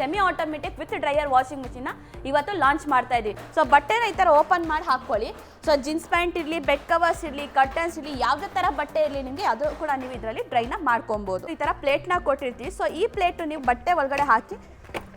Semi automatic with dryer washing machine ಇವತ್ತು launch ಮಾಡ್ತಾ ಇದೀವಿ ಸೊ ಬಟ್ಟೆನ ಈ ಥರ ಓಪನ್ ಮಾಡಿ ಹಾಕೊಳ್ಳಿ ಸೊ ಜೀನ್ಸ್ ಪ್ಯಾಂಟ್ ಇರಲಿ ಬೆಡ್ ಕವರ್ಸ್ ಇರಲಿ ಕರ್ಟನ್ಸ್ ಇರಲಿ, ಯಾವುದೇ ಥರ ಬಟ್ಟೆ ಇರಲಿ ನಿಮಗೆ ಅದು ಕೂಡ ನೀವು ಇದರಲ್ಲಿ ಡ್ರೈನ ಮಾಡ್ಕೊಬೋದು. ಈ ಥರ ಪ್ಲೇಟ್ನ ಕೊಟ್ಟಿರ್ತೀವಿ. ಸೊ ಈ ಪ್ಲೇಟ್ ನೀವು ಬಟ್ಟೆ ಒಳಗಡೆ ಹಾಕಿ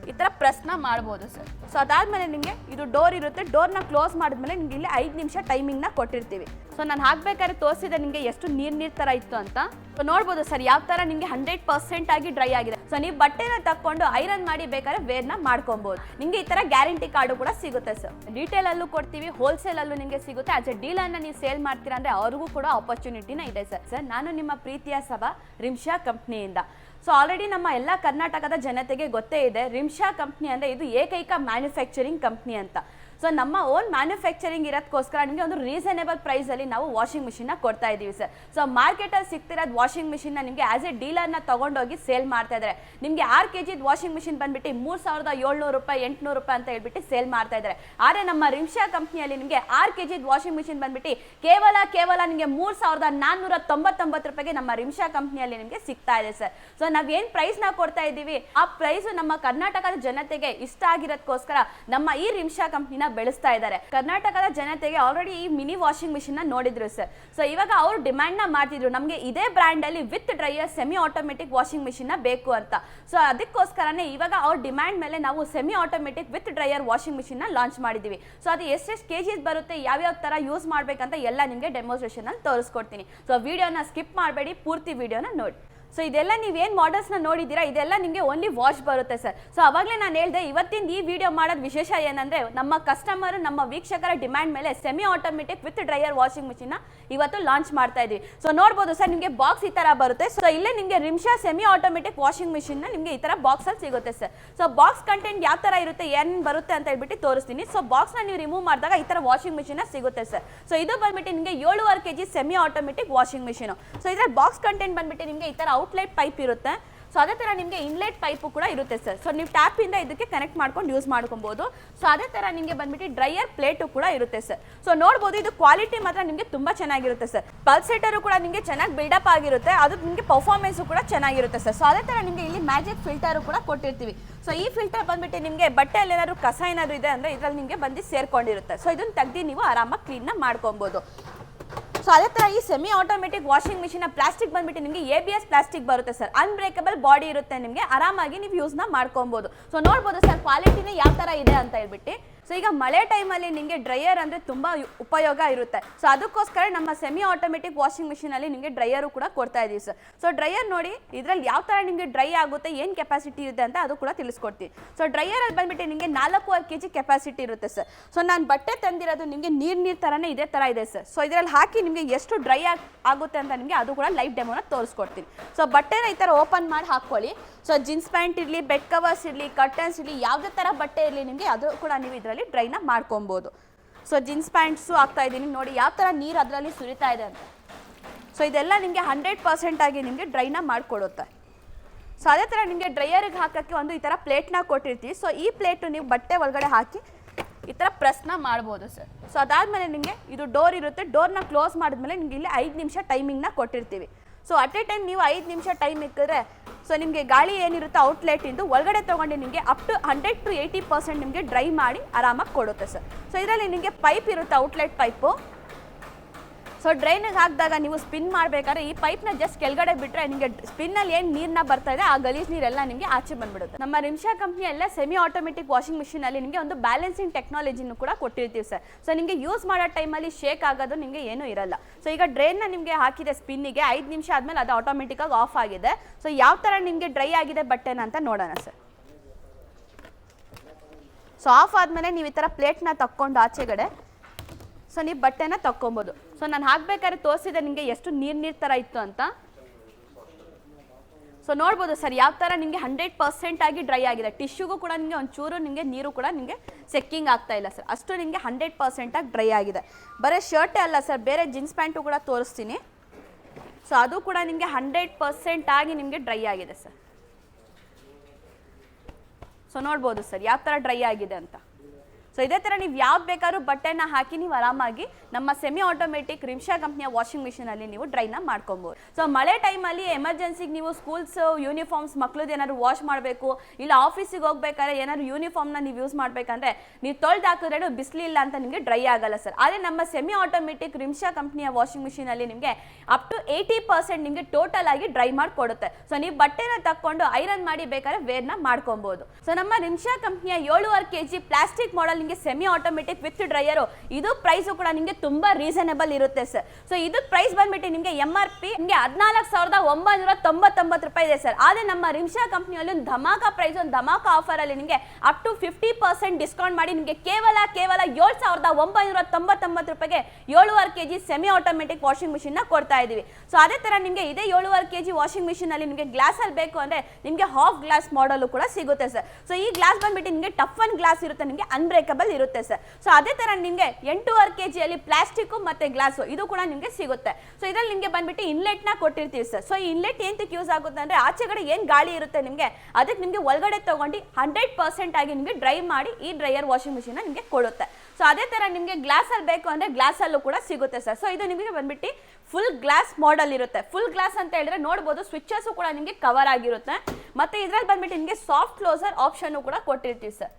ಈ ಥರ ಪ್ರೆಸ್ನ ಮಾಡ್ಬೋದು ಸರ್. ಸೊ ಅದಾದಮೇಲೆ ನಿಮಗೆ ಇದು ಡೋರ್ ಇರುತ್ತೆ. ಡೋರ್ನ ಕ್ಲೋಸ್ ಮಾಡಿದ್ಮೇಲೆ ನಿಮಗೆ ಇಲ್ಲಿ ಐದು ನಿಮಿಷ ಟೈಮಿಂಗ್ನ ಕೊಟ್ಟಿರ್ತೀವಿ. ಸೊ ನಾನು ಹಾಕಬೇಕಾದ್ರೆ ತೋರಿಸಿದೆ ನಿಮಗೆ ಎಷ್ಟು ನೀರು ನೀರು ಥರ ಇತ್ತು ಅಂತ. ಸೊ ನೋಡ್ಬೋದು ಸರ್, ಯಾವ ಥರ ನಿಮಗೆ ಹಂಡ್ರೆಡ್ ಪರ್ಸೆಂಟ್ ಆಗಿ ಡ್ರೈ ಆಗಿದೆ. ಸೊ ನೀವು ಬಟ್ಟೆನ ತಕೊಂಡು ಐರನ್ ಮಾಡಿ ಬೇಕಾದ್ರೆ ವೇರ್ನ ಮಾಡ್ಕೊಬೋದು. ನಿಮಗೆ ಈ ಥರ ಗ್ಯಾರಂಟಿ ಕಾರ್ಡು ಕೂಡ ಸಿಗುತ್ತೆ ಸರ್. ಡೀಟೇಲಲ್ಲೂ ಕೊಡ್ತೀವಿ ಹೋಲ್ಸೇಲಲ್ಲೂ ನಿಮಗೆ ಸಿಗುತ್ತೆ. ಆಸ್ ಎ ಡೀಲರ್ನ ನೀವು ಸೇಲ್ ಮಾಡ್ತೀರಾ ಅಂದರೆ ಅವ್ರಿಗೂ ಕೂಡ ಆಪರ್ಚುನಿಟಿನ ಇದೆ ಸರ್. ಸರ್ ನಾನು ನಿಮ್ಮ ಪ್ರೀತಿಯ ಸಭಾ ರಿಮ್ಶಾ ಕಂಪ್ನಿಯಿಂದ ಸೊ ಆಲ್ರೆಡಿ ನಮ್ಮ ಎಲ್ಲ ಕರ್ನಾಟಕದ ಜನತೆಗೆ ಗೊತ್ತೇ ಇದೆ ರಿಮ್ಶಾ ಕಂಪ್ನಿ ಅಂದರೆ ಇದು ಏಕೈಕ ಮ್ಯಾನುಫ್ಯಾಕ್ಚರಿಂಗ್ ಕಂಪ್ನಿ ಅಂತ. ಸೊ ನಮ್ಮ ಓನ್ ಮ್ಯಾನುಫ್ಯಾಕ್ಚರಿಂಗ್ ಇರೋದಕ್ಕೋಸ್ಕರ ನಿಮಗೆ ಒಂದು ರೀಸನೇಬಲ್ ಪ್ರೈಸಲ್ಲಿ ನಾವು ವಾಷಿಂಗ್ ಮಿಷಿನ್ನ ಕೊಡ್ತಾ ಇದ್ದೀವಿ ಸರ್ ಸೊ ಮಾರ್ಕೆಟಲ್ಲಿ ಸಿಗ್ತಿರೋದು ವಾಷಿಂಗ್ ಮಿಷಿನ್ನ ನಿಮಗೆ ಆಸ್ ಎ ಡೀಲರ್ನ ತೊಗೊಂಡೋಗಿ ಸೇಲ್ ಮಾಡ್ತಾ ಇದ್ದಾರೆ. ನಿಮಗೆ ಆರು ಕೆ ಜಿದು ವಾಷಿಂಗ್ ಮಿಷಿನ್ ಬಂದ್ಬಿಟ್ಟು ಮೂರು ಸಾವಿರದ ಏಳ್ನೂರು ರೂಪಾಯಿ, ಎಂಟುನೂರು ರೂಪಾಯಿ ಅಂತ ಹೇಳ್ಬಿಟ್ಟು ಸೇಲ್ ಮಾಡ್ತಾ ಇದ್ದಾರೆ. ಆದರೆ ನಮ್ಮ ರಿಮ್ಷಾ ಕಂಪ್ನಿಯಲ್ಲಿ ನಿಮಗೆ ಆರು ಕೆ ಜಿದು ವಾಷಿಂಗ್ ಮಿಷಿನ್ ಬಂದ್ಬಿಟ್ಟು ಕೇವಲ ಕೇವಲ ನಿಮಗೆ ಮೂರು ಸಾವಿರದ ನಾನ್ನೂರ ತೊಂಬತ್ತೊಂಬತ್ತು ರೂಪಾಯಿಗೆ ನಮ್ಮ ರಿಮ್ಷಾ ಕಂಪ್ನಿಯಲ್ಲಿ ನಿಮಗೆ ಸಿಗ್ತಾ ಇದೆ ಸರ್ ಸೊ ನಾವೇನು ಪ್ರೈಸ್ನ ಕೊಡ್ತಾ ಇದ್ದೀವಿ? ಆ ಪ್ರೈಸು ನಮ್ಮ ಕರ್ನಾಟಕದ ಜನತೆಗೆ ಇಷ್ಟ ಆಗಿರೋದಕ್ಕೋಸ್ಕರ ನಮ್ಮ ಈ ರಿಮ್ಷಾ ಕಂಪ್ನಿನ ಬೆಳೆಸ್ತಾ ಇದ್ದಾರೆ. ಕರ್ನಾಟಕದ ಜನತೆಗೆ ಆಲ್ರೆಡಿ ಈ ಮಿನಿ ವಾಷಿಂಗ್ ಮಿಷಿನ್ನ ನೋಡಿದ್ರು ಸರ್ ಸೊ ಇವಾಗ ಅವ್ರು ಡಿಮ್ಯಾಂಡ್ನ ಮಾಡ್ತಿದ್ರು. ನಮಗೆ ಇದೇ ಬ್ರ್ಯಾಂಡ್ ಅಲ್ಲಿ with dryer semi automatic washing ಮಿಷಿನ್ನ ಬೇಕು ಅಂತ. ಸೊ ಅದಕ್ಕೋಸ್ಕರನೇ ಇವಾಗ ಅವ್ರ ಡಿಮ್ಯಾಂಡ್ ಮೇಲೆ ನಾವು semi automatic with dryer washing ಮಿಷಿನ್ನ launch ಮಾಡಿದೀವಿ. ಸೊ ಅದು ಎಷ್ಟೆಷ್ಟು ಕೆ ಜಿ ಬರುತ್ತೆ, ಯಾವ್ಯಾವ ತರ ಯೂಸ್ ಮಾಡ್ಬೇಕಂತ ಎಲ್ಲ ನಿಮಗೆ ಡೆಮೋಸ್ಟ್ರೇಷನ್ ಅಲ್ಲಿ ತೋರಿಸ್ಕೊಡ್ತೀನಿ. ಸೊ ವಿಡಿಯೋನ ಸ್ಕಿಪ್ ಮಾಡಬೇಡಿ, ಪೂರ್ತಿ ವಿಡಿಯೋನ ನೋಡಿ. ಸೊ ಇದೆಲ್ಲ ನೀವೇನು ಮಾಡಲ್ಸ್ನ ನೋಡಿದ್ದೀರಾ? ಇದೆಲ್ಲ ನಿಮಗೆ ಓನ್ಲಿ ವಾಶ್ ಬರುತ್ತೆ ಸರ್ ಸೊ ಅವಾಗಲೇ ನಾನು ಹೇಳಿದೆ ಇವತ್ತಿನ ಈ ವಿಡಿಯೋ ಮಾಡೋದು ವಿಶೇಷ ಏನಂದ್ರೆ, ನಮ್ಮ ಕಸ್ಟಮರ್ ನಮ್ಮ ವೀಕ್ಷಕರ ಡಿಮ್ಯಾಂಡ್ ಮೇಲೆ semi automatic with dryer washing machine ಇವತ್ತು ಲಾಂಚ್ ಮಾಡ್ತಾ ಇದ್ದೀವಿ ಸೊ ನೋಡ್ಬೋದು ಸರ್ ನಿಮಗೆ ಬಾಕ್ಸ್ ಈ ತರ ಬರುತ್ತೆ. ಸೊ ಇಲ್ಲೇ ನಿಮಗೆ Rimsha semi automatic washing machine ನಿಮಗೆ ಈ ತರ ಬಾಕ್ಸ್ ಅಲ್ಲಿ ಸಿಗುತ್ತೆ ಸರ್ ಸೊ ಬಾಕ್ಸ್ ಕಂಟೆಂಟ್ ಯಾವ ತರ ಇರುತ್ತೆ, ಏನ್ ಬರುತ್ತೆ ಅಂತ ಹೇಳ್ಬಿಟ್ಟು ತೋರಿಸ್ತೀನಿ. ಸೊ ಬಾಕ್ಸ್ನ ನೀವು ರಿಮೂವ್ ಮಾಡಿದಾಗ ಈ ತರ ವಾಷಿಂಗ್ ಮಿಷಿನ್ ಸಿಗುತ್ತೆ ಸರ್ ಸೊ ಇದು ಬಂದ್ಬಿಟ್ಟು ನಿಮಗೆ ಏಳುವರೆ KG semi automatic washing machine so ಇದರ ಬಾಕ್ಸ್ ಕಂಟೆಂಟ್ ಬಂದ್ಬಿಟ್ಟು ನಿಮಗೆ ಈ ತರ ಔಟ್ಲೆಟ್ ಪೈಪ್ ಇರುತ್ತೆ. ಸೊ ಅದೇ ಥರ ನಿಮಗೆ ಇನ್ಲೆಟ್ ಪೈಪು ಕೂಡ ಇರುತ್ತೆ ಸರ್ ಸೊ ನೀವು ಟ್ಯಾಪಿಂದ ಇದಕ್ಕೆ ಕನೆಕ್ಟ್ ಮಾಡ್ಕೊಂಡು ಯೂಸ್ ಮಾಡ್ಕೊಬೋದು. ಸೊ ಅದೇ ಥರ ನಿಮಗೆ ಬಂದ್ಬಿಟ್ಟು ಡ್ರೈಯರ್ ಪ್ಲೇಟು ಕೂಡ ಇರುತ್ತೆ ಸರ್ ಸೊ ನೋಡ್ಬೋದು ಇದು ಕ್ವಾಲಿಟಿ ಮಾತ್ರ ನಿಮಗೆ ತುಂಬ ಚೆನ್ನಾಗಿರುತ್ತೆ ಸರ್ ಪಲ್ಸೇಟರ್ ಕೂಡ ನಿಮಗೆ ಚೆನ್ನಾಗಿ ಬಿಲ್ಡಪ್ ಆಗಿರುತ್ತೆ. ಅದು ನಿಮಗೆ ಪರ್ಫಾರ್ಮೆನ್ಸು ಕೂಡ ಚೆನ್ನಾಗಿರುತ್ತೆ ಸರ್ ಸೊ ಅದೇ ಥರ ನಿಮಗೆ ಇಲ್ಲಿ ಮ್ಯಾಜಿಕ್ ಫಿಲ್ಟರು ಕೂಡ ಕೊಟ್ಟಿರ್ತೀವಿ. ಸೊ ಈ ಫಿಲ್ಟರ್ ಬಂದ್ಬಿಟ್ಟು ನಿಮಗೆ ಬಟ್ಟೆಯಲ್ಲಿ ಏನಾದರೂ ಕಸ ಏನಾದ್ರು ಇದೆ ಅಂದರೆ ಇದರಲ್ಲಿ ನಿಮಗೆ ಬಂದು ಸೇರ್ಕೊಂಡಿರುತ್ತೆ. ಸೊ ಇದನ್ನು ತೆಗ್ದು ನೀವು ಆರಾಮಾಗಿ ಕ್ಲೀನ್ನ ಮಾಡ್ಕೊಬೋದು. ಸೊ ಅದೇ ಥರ ಈ semi automatic washing machine plastic ಬಂದ್ಬಿಟ್ಟು ನಿಮಗೆ ಎ ಬಿ ಎಸ್ ಪ್ಲಾಸ್ಟಿಕ್ ಬರುತ್ತೆ ಸರ್ ಅನ್ಬ್ರೇಕಬಲ್ ಬಾಡಿ ಇರುತ್ತೆ ನಿಮಗೆ. ಆರಾಮಾಗಿ ನೀವು ಯೂಸ್ನ ಮಾಡ್ಕೊಬೋದು ಸೊ ನೋಡ್ಬೋದು ಸರ್ ಕ್ವಾಲಿಟಿನೇ ಯಾವ ಥರ ಇದೆ ಅಂತ ಹೇಳ್ಬಿಟ್ಟು. ಸೊ ಈಗ ಮಳೆ ಟೈಮಲ್ಲಿ ನಿಮಗೆ ಡ್ರೈಯರ್ ಅಂದರೆ ತುಂಬ ಉಪಯೋಗ ಇರುತ್ತೆ. ಸೊ ಅದಕ್ಕೋಸ್ಕರ ನಮ್ಮ ಸೆಮಿ ಆಟೋಮೆಟಿಕ್ ವಾಷಿಂಗ್ ಮಿಷಿನಲ್ಲಿ ನಿಮಗೆ ಡ್ರೈಯರು ಕೂಡ ಕೊಡ್ತಾ ಇದ್ದೀವಿ ಸರ್ ಸೊ ಡ್ರೈಯರ್ ನೋಡಿ ಇದರಲ್ಲಿ ಯಾವ ಥರ ನಿಮಗೆ ಡ್ರೈ ಆಗುತ್ತೆ, ಏನು ಕೆಪಾಸಿಟಿ ಇದೆ ಅಂತ ಅದು ಕೂಡ ತಿಳಿಸ್ಕೊಡ್ತೀವಿ. ಸೊ ಡ್ರೈಯರಲ್ಲಿ ಬಂದ್ಬಿಟ್ಟು ನಿಮಗೆ ನಾಲ್ಕೂವರೆ ಕೆ ಜಿ ಕೆಪಾಸಿಟಿ ಇರುತ್ತೆ ಸರ್ ಸೊ ನಾನು ಬಟ್ಟೆ ತಂದಿರೋದು ನಿಮಗೆ ನೀರ್ ನೀರ್ ಥರನೇ ಇದೇ ಥರ ಇದೆ ಸರ್ ಸೊ ಇದರಲ್ಲಿ ಹಾಕಿ ನಿಮಗೆ ಎಷ್ಟು ಡ್ರೈ ಆಗಿ, ಆಗುತ್ತೆ ಅಂತ ನಿಮಗೆ ಅದು ಕೂಡ ಲೈವ್ ಡೆಮೋನ ತೋರಿಸ್ಕೊಡ್ತೀನಿ. ಸೊ ಬಟ್ಟೆನ ಈ ಥರ ಓಪನ್ ಮಾಡಿ ಹಾಕ್ಕೊಳ್ಳಿ. ಸೊ ಜೀನ್ಸ್ ಪ್ಯಾಂಟ್ ಇರಲಿ ಬೆಡ್ ಕವರ್ಸ್ ಇರಲಿ ಕರ್ಟನ್ಸ್ ಇರಲಿ, ಯಾವುದೇ ಥರ ಬಟ್ಟೆ ಇರಲಿ ನಿಮಗೆ ಅದು ಕೂಡ ನೀವು ಇದರಲ್ಲಿ ಡ್ರೈನ ಮಾಡ್ಕೊಬೋದು. ಸೊ ಜೀನ್ಸ್ ಪ್ಯಾಂಟ್ಸು ಹಾಕ್ತಾ ಇದ್ದೀನಿ. ನೋಡಿ, ಯಾವ ಥರ ನೀರು ಅದರಲ್ಲಿ ಸುರಿತಾ ಇದೆ ಅಂತ. ಸೊ ಇದೆಲ್ಲ ನಿಮಗೆ ಹಂಡ್ರೆಡ್ ಪರ್ಸೆಂಟ್ ಆಗಿ ನಿಮಗೆ ಡ್ರೈನ ಮಾಡಿಕೊಡುತ್ತೆ. ಸೊ ಅದೇ ಥರ ನಿಮಗೆ ಡ್ರೈಯರಿಗೆ ಹಾಕೋಕ್ಕೆ ಒಂದು ಈ ಥರ ಪ್ಲೇಟ್ನ ಕೊಟ್ಟಿರ್ತೀವಿ. ಸೊ ಈ ಪ್ಲೇಟು ನೀವು ಬಟ್ಟೆ ಒಳಗಡೆ ಹಾಕಿ ಈ ಥರ ಪ್ರೆಸ್ನ ಮಾಡ್ಬೋದು ಸರ್. ಸೊ ಅದಾದಮೇಲೆ ನಿಮಗೆ ಇದು ಡೋರ್ ಇರುತ್ತೆ. ಡೋರ್ನ ಕ್ಲೋಸ್ ಮಾಡಿದ್ಮೇಲೆ ನಿಮಗೆ ಇಲ್ಲಿ ಐದು ನಿಮಿಷ ಟೈಮಿಂಗ್ನ ಕೊಟ್ಟಿರ್ತೀವಿ. ಸೊ ಅಟ್ ಎ ಟೈಮ್ ನೀವು ಐದು ನಿಮಿಷ ಟೈಮ್ ಇಕ್ಕಿದ್ರೆ ಸೊ ನಿಮಗೆ ಗಾಳಿ ಏನಿರುತ್ತೆ ಔಟ್ಲೆಟಿಂದು ಒಳಗಡೆ ತೊಗೊಂಡು ನಿಮಗೆ up to hundred to eighty percent ನಿಮಗೆ ಡ್ರೈ ಮಾಡಿ ಆರಾಮಾಗಿ ಕೊಡುತ್ತೆ ಸರ್ ಸೊ ಇದರಲ್ಲಿ ನಿಮಗೆ ಪೈಪ್ ಇರುತ್ತೆ ಔಟ್ಲೆಟ್ ಪೈಪು ಸೊ ಡ್ರೈನಿಗೆ ಹಾಕಿದಾಗ ನೀವು ಸ್ಪಿನ್ ಮಾಡಬೇಕಾದ್ರೆ ಈ ಪೈಪ್ನ ಜಸ್ಟ್ ಕೆಳಗಡೆ ಬಿಟ್ಟರೆ ನಿಮಗೆ ಸ್ಪಿನ್ನಲ್ಲಿ ಏನು ನೀರನ್ನ ಬರ್ತಾ ಇದೆ, ಆ ಗಲೀಜ್ ನೀರೆಲ್ಲ ನಿಮಗೆ ಆಚೆ ಬಂದ್ಬಿಡುತ್ತೆ. ನಮ್ಮ ರಿಮ್ಷಾ ಕಂಪ್ನಿ ಎಲ್ಲ ಸೆಮಿ ಆಟೋಮೆಟಿಕ್ ವಾಷಿಂಗ್ ಮಿಷಿನಲ್ಲಿ ನಿಮಗೆ ಒಂದು ಬ್ಯಾಲೆನ್ಸಿಂಗ್ ಟೆಕ್ನಾಲಜಿನೂ ಕೂಡ ಕೊಟ್ಟಿರ್ತೀವಿ ಸರ್ ಸೊ ನಿಮಗೆ ಯೂಸ್ ಮಾಡೋ ಟೈಮಲ್ಲಿ ಶೇಕ್ ಆಗೋದು ನಿಮಗೆ ಏನೂ ಇರಲ್ಲ. ಸೊ ಈಗ ಡ್ರೈನ್ನ ನಿಮಗೆ ಹಾಕಿದೆ ಸ್ಪಿನ್ನಿಗೆ ಐದು ನಿಮಿಷ ಆದಮೇಲೆ ಅದು ಆಟೋಮೆಟಿಕಾಗಿ ಆಫ್ ಆಗಿದೆ. ಸೊ ಯಾವ ಥರ ನಿಮಗೆ ಡ್ರೈ ಆಗಿದೆ ಬಟ್ಟೆನ ಅಂತ ನೋಡೋಣ ಸರ್ ಸೊ ಆಫ್ ಆದಮೇಲೆ ನೀವು ಈ ಥರ ಪ್ಲೇಟ್ನ ತಕ್ಕೊಂಡು ಆಚೆಗಡೆ ಸೊ ನೀವು ಬಟ್ಟೆನ ತಕ್ಕೊಬೋದು. ಸೊ ನಾನು ಹಾಕ್ಬೇಕಾದ್ರೆ ತೋರಿಸಿದೆ ನಿಮಗೆ ಎಷ್ಟು ನೀರು ನೀರು ಥರ ಇತ್ತು ಅಂತ. ಸೊ ನೋಡ್ಬೋದು ಸರ್, ಯಾವ ಥರ ನಿಮಗೆ ಹಂಡ್ರೆಡ್ ಪರ್ಸೆಂಟ್ ಆಗಿ ಡ್ರೈ ಆಗಿದೆ. ಟಿಶ್ಯೂಗೂ ಕೂಡ ನಿಮಗೆ ಒಂಚೂರು ನಿಮಗೆ ನೀರು ಕೂಡ ನಿಮಗೆ ಸೆಕ್ಕಿಂಗ್ ಆಗ್ತಾ ಇಲ್ಲ ಸರ್. ಅಷ್ಟು ನಿಮಗೆ ಹಂಡ್ರೆಡ್ ಪರ್ಸೆಂಟಾಗಿ ಡ್ರೈ ಆಗಿದೆ. ಬರೀ ಶರ್ಟೇ ಅಲ್ಲ ಸರ್, ಬೇರೆ ಜೀನ್ಸ್ ಪ್ಯಾಂಟು ಕೂಡ ತೋರಿಸ್ತೀನಿ. ಸೊ ಅದು ಕೂಡ ನಿಮಗೆ ಹಂಡ್ರೆಡ್ ಪರ್ಸೆಂಟ್ ಆಗಿ ನಿಮಗೆ ಡ್ರೈ ಆಗಿದೆ ಸರ್. ಸೊ ನೋಡ್ಬೋದು ಸರ್, ಯಾವ ಥರ ಡ್ರೈ ಆಗಿದೆ ಅಂತ. ಸೊ ಇದೇ ಥರ ನೀವು ಯಾವ್ದು ಬೇಕಾದ್ರೂ ಬಟ್ಟೆನ ಹಾಕಿ ನೀವು ಆರಾಮಾಗಿ ನಮ್ಮ ಸೆಮಿ ಆಟೋಮೆಟಿಕ್ ರಿಮ್ಶಾ ಕಂಪ್ನಿಯ ವಾಷಿಂಗ್ ಮಿಷಿನಲ್ಲಿ ನೀವು ಡ್ರೈನ ಮಾಡ್ಕೊಬೋದು. ಸೊ ಮಳೆ ಟೈಮಲ್ಲಿ ಎಮರ್ಜೆನ್ಸಿಗೆ ನೀವು ಸ್ಕೂಲ್ಸ್ ಯೂನಿಫಾರ್ಮ್ಸ್ ಮಕ್ಳದ್ದು ಏನಾದ್ರು ವಾಶ್ ಮಾಡಬೇಕು, ಇಲ್ಲ ಆಫೀಸಿಗೆ ಹೋಗ್ಬೇಕಾದ್ರೆ ಏನಾದ್ರು ಯೂನಿಫಾರ್ಮ್ನ ನೀವು ಯೂಸ್ ಮಾಡಬೇಕಂದ್ರೆ ನೀವು ತೊಳೆದು ಹಾಕಿದ್ರೆ ಬಿಸಿಲಿಲ್ಲ ಅಂತ ನಿಮಗೆ ಡ್ರೈ ಆಗಲ್ಲ ಸರ್. ಆದರೆ ನಮ್ಮ ಸೆಮಿ ಆಟೋಮೆಟಿಕ್ ರಿಮ್ಶಾ ಕಂಪ್ನಿಯ ವಾಷಿಂಗ್ ಮಿಷಿನಲ್ಲಿ ನಿಮಗೆ ಅಪ್ ಟು ಏಯ್ಟಿ ಪರ್ಸೆಂಟ್ ನಿಮಗೆ ಟೋಟಲ್ ಆಗಿ ಡ್ರೈ ಮಾಡಿಕೊಡುತ್ತೆ. ಸೊ ನೀವು ಬಟ್ಟೆನ ತಕ್ಕೊಂಡು ಐರನ್ ಮಾಡಿ ಬೇಕಾದ್ರೆ ವೇರ್ನ ಮಾಡ್ಕೊಬೋದು. ಸೊ ನಮ್ಮ ರಿಮ್ಶಾ ಕಂಪ್ನಿಯ ಏಳುವರೆ ಕೆ ಜಿ ಪ್ಲಾಸ್ಟಿಕ್ ಮಾಡೆಲ್ ನಿಮಗೆ ಸೆಮಿ ಆಟೋಮೆಟಿಕ್ ವಿತ್ ಡ್ರೈಯರು ಇದು ಪ್ರೈಸು ಕೂಡ ನಿಮಗೆ ತುಂಬಾ ರೀಸನೇಬಲ್ ಇರುತ್ತೆ ಸರ್ ಸೊ ಇದು ಪ್ರೈಸ್ ಬಂದ್ಬಿಟ್ಟು ನಿಮಗೆ ಎಂ ಆರ್ ಪಿ ನಿಮಗೆ ಹದಿನಾಲ್ಕು ಸಾವಿರದ ಒಂಬೈನೂರ ತೊಂಬತ್ತೊಂಬತ್ತು ರೂಪಾಯಿ ಇದೆ ಸರ್ ಆದರೆ ನಮ್ಮ ರಿಮ್ಷಾ ಕಂಪ್ನಿಯಲ್ಲಿ ಒಂದು ಧಮಾಕ ಪ್ರೈಸ್ ಒಂದು ಧಮಾಕ ಆಫರ್ ಅಲ್ಲಿ ನಿಮಗೆ up to fifty percent discount ಮಾಡಿ ನಿಮಗೆ ಕೇವಲ ಕೇವಲ ಏಳು ಸಾವಿರದ ಒಂಬೈನೂರ ತೊಂಬತ್ತೊಂಬತ್ತು ರೂಪಾಯಿಗೆ ಏಳುವರೆ K G semi automatic washing ಮಿಷಿನ್ನ ಕೊಡ್ತಾ ಇದ್ದೀವಿ ಸೊ ಅದೇ ತರ ನಿಮಗೆ ಇದೇ ಏಳುವರೆ ಕೆ ಜಿ ವಾಷಿಂಗ್ ಮಿಷಿನಲ್ಲಿ ನಿಮಗೆ ಗ್ಲಾಸಲ್ಲಿ ಬೇಕು ಅಂದ್ರೆ ನಿಮಗೆ ಹಾಫ್ ಗ್ಲಾಸ್ ಮಾಡಲು ಕೂಡ ಸಿಗುತ್ತೆ ಸರ್ ಸೊ ಈ ಗ್ಲಾಸ್ ಬಂದ್ಬಿಟ್ಟು ನಿಮಗೆ ಟಫ್ ಅನ್ ಗ್ಲಾಸ್ ಇರುತ್ತೆ, ನಿಮಗೆ ಅನ್ಬ್ರೇಕಬಲ್ ಇರುತ್ತೆ ಸರ್ ಸೊ ಅದೇ ತರ ನಿಮಗೆ ಎಂಟೂವರೆ ಕೆ ಜಿಯಲ್ಲಿ ಪ್ಲಾಸ್ಟಿಕ್ ಮತ್ತೆ ಗ್ಲಾಸ್ ಇದು ಕೂಡ ನಿಮಗೆ ಸಿಗುತ್ತೆ. ಸೊ ಇದರಲ್ಲಿ ನಿಮಗೆ ಬಂದ್ಬಿಟ್ಟು ಇನ್ಲೆಟ್ನ ಕೊಟ್ಟಿರ್ತೀವಿ ಸರ್ ಸೊ ಈ ಇನ್ಲೆಟ್ ಏನಕ್ಕೆ ಯೂಸ್ ಆಗುತ್ತೆ ಅಂದ್ರೆ ಆಚೆಗಡೆ ಏನ್ ಗಾಳಿ ಇರುತ್ತೆ ನಿಮಗೆ, ಅದಕ್ಕೆ ನಿಮಗೆ ಒಳಗಡೆ ತಗೊಂಡು ಹಂಡ್ರೆಡ್ ಪರ್ಸೆಂಟ್ ಆಗಿ ನಿಮಗೆ ಡ್ರೈ ಮಾಡಿ ಈ ಡ್ರೈಯರ್ ವಾಷಿಂಗ್ ಮಿಷಿನ್ ನಿಮಗೆ ಕೊಡುತ್ತೆ. ಸೊ ಅದೇ ತರ ನಿಮಗೆ ಗ್ಲಾಸ್ ಅಲ್ಲಿ ಬೇಕು ಅಂದ್ರೆ ಗ್ಲಾಸ್ ಅಲ್ಲೂ ಕೂಡ ಸಿಗುತ್ತೆ ಸರ್ ಸೊ ಇದು ನಿಮಗೆ ಬಂದ್ಬಿಟ್ಟು ಫುಲ್ ಗ್ಲಾಸ್ ಮಾಡೆಲ್ ಇರುತ್ತೆ. ಫುಲ್ ಗ್ಲಾಸ್ ಅಂತ ಹೇಳಿದ್ರೆ ನೋಡ್ಬೋದು ಸ್ವಿಚಸ್ ಕೂಡ ನಿಮಗೆ ಕವರ್ ಆಗಿರುತ್ತೆ. ಮತ್ತೆ ಇದ್ರಲ್ಲಿ ಬಂದ್ಬಿಟ್ಟು ನಿಮಗೆ ಸಾಫ್ಟ್ ಕ್ಲೋಸರ್ ಆಪ್ಷನ್ ಕೂಡ ಕೊಟ್ಟಿರ್ತೀವಿ ಸರ್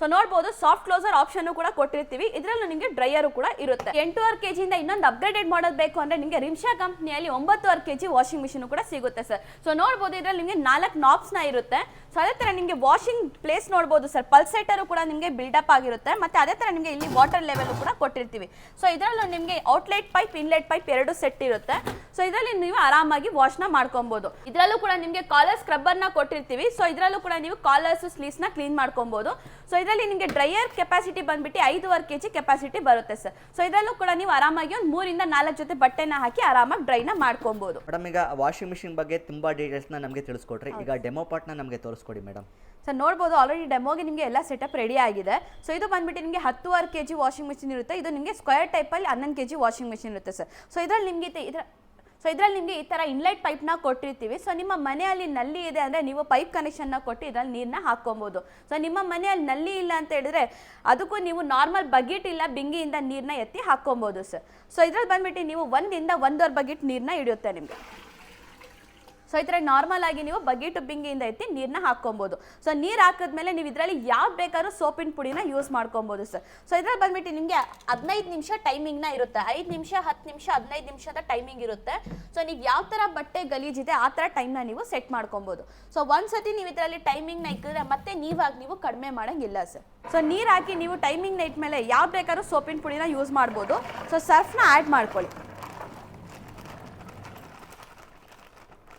ಸೊ ನೋಡ್ಬೋದು ಸಾಫ್ಟ್ ಕ್ಲೋಸರ್ ಆಪ್ಷನ್ ಕೂಡ ಕೊಟ್ಟಿರ್ತೀವಿ. ಇದರಲ್ಲೂ ನಿಮಗೆ ಡ್ರೈಯರು ಕೂಡ ಇರುತ್ತೆ. ಎಂಟೂವರೆ ಕೆ ಜಿಯಿಂದ ಇನ್ನೊಂದು ಅಪ್ಗ್ರೇಡೆಡ್ ಮಾಡೋದು ಬೇಕು ಅಂದ್ರೆ ನಿಮಗೆ ರಿಮ್ಶಾ ಕಂಪ್ನಿಯಲ್ಲಿ ಒಂಬತ್ತುವರೆ ಕೆ ಜಿ ವಾಷಿಂಗ್ ಮಿಷಿನ್ ಕೂಡ ಸಿಗುತ್ತೆ ಸರ್ ಸೊ ನೋಡ್ಬೋದು, ಇದರಲ್ಲಿ ನಿಮಗೆ ನಾಲ್ಕು ನಾಬ್ಸ್ನ ಇರುತ್ತೆ. ಸೊ ಅದೇ ಥರ ನಿಮಗೆ ವಾಷಿಂಗ್ ಪ್ಲೇಸ್ ನೋಡ್ಬೋದು ಸರ್ ಪಲ್ಸೇಟರು ಕೂಡ ನಿಮಗೆ ಬಿಲ್ಡಪ್ ಆಗಿರುತ್ತೆ. ಮತ್ತೆ ಅದೇ ಥರ ನಿಮಗೆ ಇಲ್ಲಿ ವಾಟರ್ ಲೆವೆಲ್ ಕೂಡ ಕೊಟ್ಟಿರ್ತೀವಿ. ಸೊ ಇದರಲ್ಲೂ ನಿಮಗೆ ಔಟ್ಲೆಟ್ ಪೈಪ್ ಇನ್ಲೆಟ್ ಪೈಪ್ ಎರಡು ಸೆಟ್ ಇರುತ್ತೆ. ಸೊ ಇದರಲ್ಲಿ ನೀವು ಆರಾಮಾಗಿ ವಾಶ್ನ ಮಾಡ್ಕೊಬೋದು. ಇದರಲ್ಲೂ ಕೂಡ ನಿಮಗೆ ಕಾಲರ್ ಸ್ಕ್ರಬ್ಬರ್ನ ಕೊಟ್ಟಿರ್ತೀವಿ. ಸೊ ಇದರಲ್ಲೂ ಕೂಡ ನೀವು ಕಾಲರ್ಸ್ ಸ್ಲೀವ್ಸ್ನ ಕ್ಲೀನ್ ಮಾಡ್ಕೊಬೋದು. ಸೊ ಇದರಲ್ಲಿ ನಿಮಗೆ ಡ್ರೈಯರ್ ಕೆಪಾಸಿಟಿ ಬಂದ್ಬಿಟ್ಟು ಐದುವರೆ ಕೆ ಜಿ ಕೆಪಾಸಿಟಿ ಬರುತ್ತೆ ಸರ್ ಸೊ ಇದರಲ್ಲೂ ಕೂಡ ನೀವು ಆರಾಮಾಗಿ ಒಂದು ಮೂರಿಂದ ನಾಲ್ಕು ಜೊತೆ ಬಟ್ಟೆನ ಹಾಕಿ ಆರಾಮಾಗಿ ಡ್ರೈನ ಮಾಡ್ಕೊಬೋದು. ಮೇಡಮ್ ಈಗ ವಾಷಿಂಗ್ ಮಿಷಿನ್ ಬಗ್ಗೆ ತುಂಬ ಡೀಟೇಲ್ಸ್ನ ನಮಗೆ ತಿಳಿಸ್ಕೊಡ್ರಿ ಈಗ ಡೆಮೋ ಪಾರ್ಟ್ನ ನಮಗೆ ತೋರಿಸ್ಕೊಡಿ ಮೇಡಮ್. ಸರ್, ನೋಡ್ಬೋದು ಆಲ್ರೆಡಿ ಡೆಮೋಗೆ ನಿಮಗೆ ಎಲ್ಲ ಸೆಟಪ್ ರೆಡಿ ಆಗಿದೆ. ಸೊ ಇದು ಬಂದ್ಬಿಟ್ಟು ನಿಮಗೆ ಹತ್ತುವರೆ ಕೆ ಜಿ ವಾಷಿಂಗ್ ಮಿಷಿನ್ ಇರುತ್ತೆ. ಇದು ನಿಮಗೆ ಸ್ಕ್ವೇರ್ ಟೈಪಲ್ಲಿ ಹನ್ನೊಂದು ಕೆ ಜಿ ವಾಷಿಂಗ್ ಮಿಷಿನ್ ಇರುತ್ತೆ ಸರ್. ಸೊ ಇದರಲ್ಲಿ ನಿಮಗೆ ಇದರ ಸೊ ಇದರಲ್ಲಿ ನಿಮಗೆ ಈ ಥರ ಇನ್ಲೈಟ್ ಪೈಪ್ನ ಕೊಟ್ಟಿರ್ತೀವಿ. ಸೊ ನಿಮ್ಮ ಮನೆಯಲ್ಲಿ ನಲ್ಲಿ ಇದೆ ಅಂದರೆ ನೀವು ಪೈಪ್ ಕನೆಕ್ಷನ್ನ ಕೊಟ್ಟು ಇದರಲ್ಲಿ ನೀರನ್ನ ಹಾಕ್ಕೊಬೋದು. ಸೊ ನಿಮ್ಮ ಮನೆಯಲ್ಲಿ ನಲ್ಲಿ ಇಲ್ಲ ಅಂತ ಹೇಳಿದ್ರೆ ಅದಕ್ಕೂ ನೀವು ನಾರ್ಮಲ್ ಬಕೆಟ್ ಇಲ್ಲ, ಬಿಂಗಿಯಿಂದ ನೀರನ್ನ ಎತ್ತಿ ಹಾಕ್ಕೊಬೋದು ಸರ್. ಸೊ ಇದ್ರಲ್ಲಿ ಬಂದ್ಬಿಟ್ಟು ನೀವು ಒಂದಿಂದ ಒಂದೂವರೆ ಬಕೆಟ್ ನೀರನ್ನ ಹಿಡಿಯುತ್ತೆ ನಿಮಗೆ. ಸೊ ಈ ಥರ ನಾರ್ಮಲ್ ಆಗಿ ನೀವು ಬಗೆಟು ಬಿಂಗಿಯಿಂದ ಎತ್ತಿ ನೀರನ್ನ ಹಾಕ್ಕೊಬೋದು. ಸೊ ನೀರು ಹಾಕಿದ್ಮೇಲೆ ನೀವು ಇದರಲ್ಲಿ ಯಾವ್ದು ಬೇಕಾದ್ರೂ ಸೋಪಿನ ಪುಡಿನ ಯೂಸ್ ಮಾಡ್ಕೊಬೋದು ಸರ್ ಸೊ ಇದ್ರಲ್ಲಿ ಬಂದ್ಬಿಟ್ಟು ನಿಮಗೆ ಹದಿನೈದು ನಿಮಿಷ ಟೈಮಿಂಗ್ನ ಇರುತ್ತೆ. ಐದು ನಿಮಿಷ, ಹತ್ತು ನಿಮಿಷ, ಹದಿನೈದು ನಿಮಿಷದ ಟೈಮಿಂಗ್ ಇರುತ್ತೆ. ಸೊ ನೀವು ಯಾವ ಥರ ಬಟ್ಟೆ ಗಲೀಜಿದೆ ಆ ಥರ ಟೈಮ್ನ ನೀವು ಸೆಟ್ ಮಾಡ್ಕೊಬೋದು. ಸೊ ಒಂದ್ಸತಿ ನೀವು ಇದರಲ್ಲಿ ಟೈಮಿಂಗ್ನ ಇಕ್ಕಿದ್ರೆ ಮತ್ತೆ ನೀವಾಗಿ ನೀವು ಕಡಿಮೆ ಮಾಡೋಂಗಿಲ್ಲ ಸರ್ ಸೊ ನೀರು ಹಾಕಿ ನೀವು ಟೈಮಿಂಗ್ನ ಇಟ್ಮೇಲೆ ಯಾವ್ದು ಬೇಕಾದ್ರೂ ಸೋಪಿನ ಪುಡಿನ ಯೂಸ್ ಮಾಡ್ಬೋದು. ಸೊ ಸರ್ಫ್ನ ಆ್ಯಡ್ ಮಾಡ್ಕೊಳ್ಳಿ.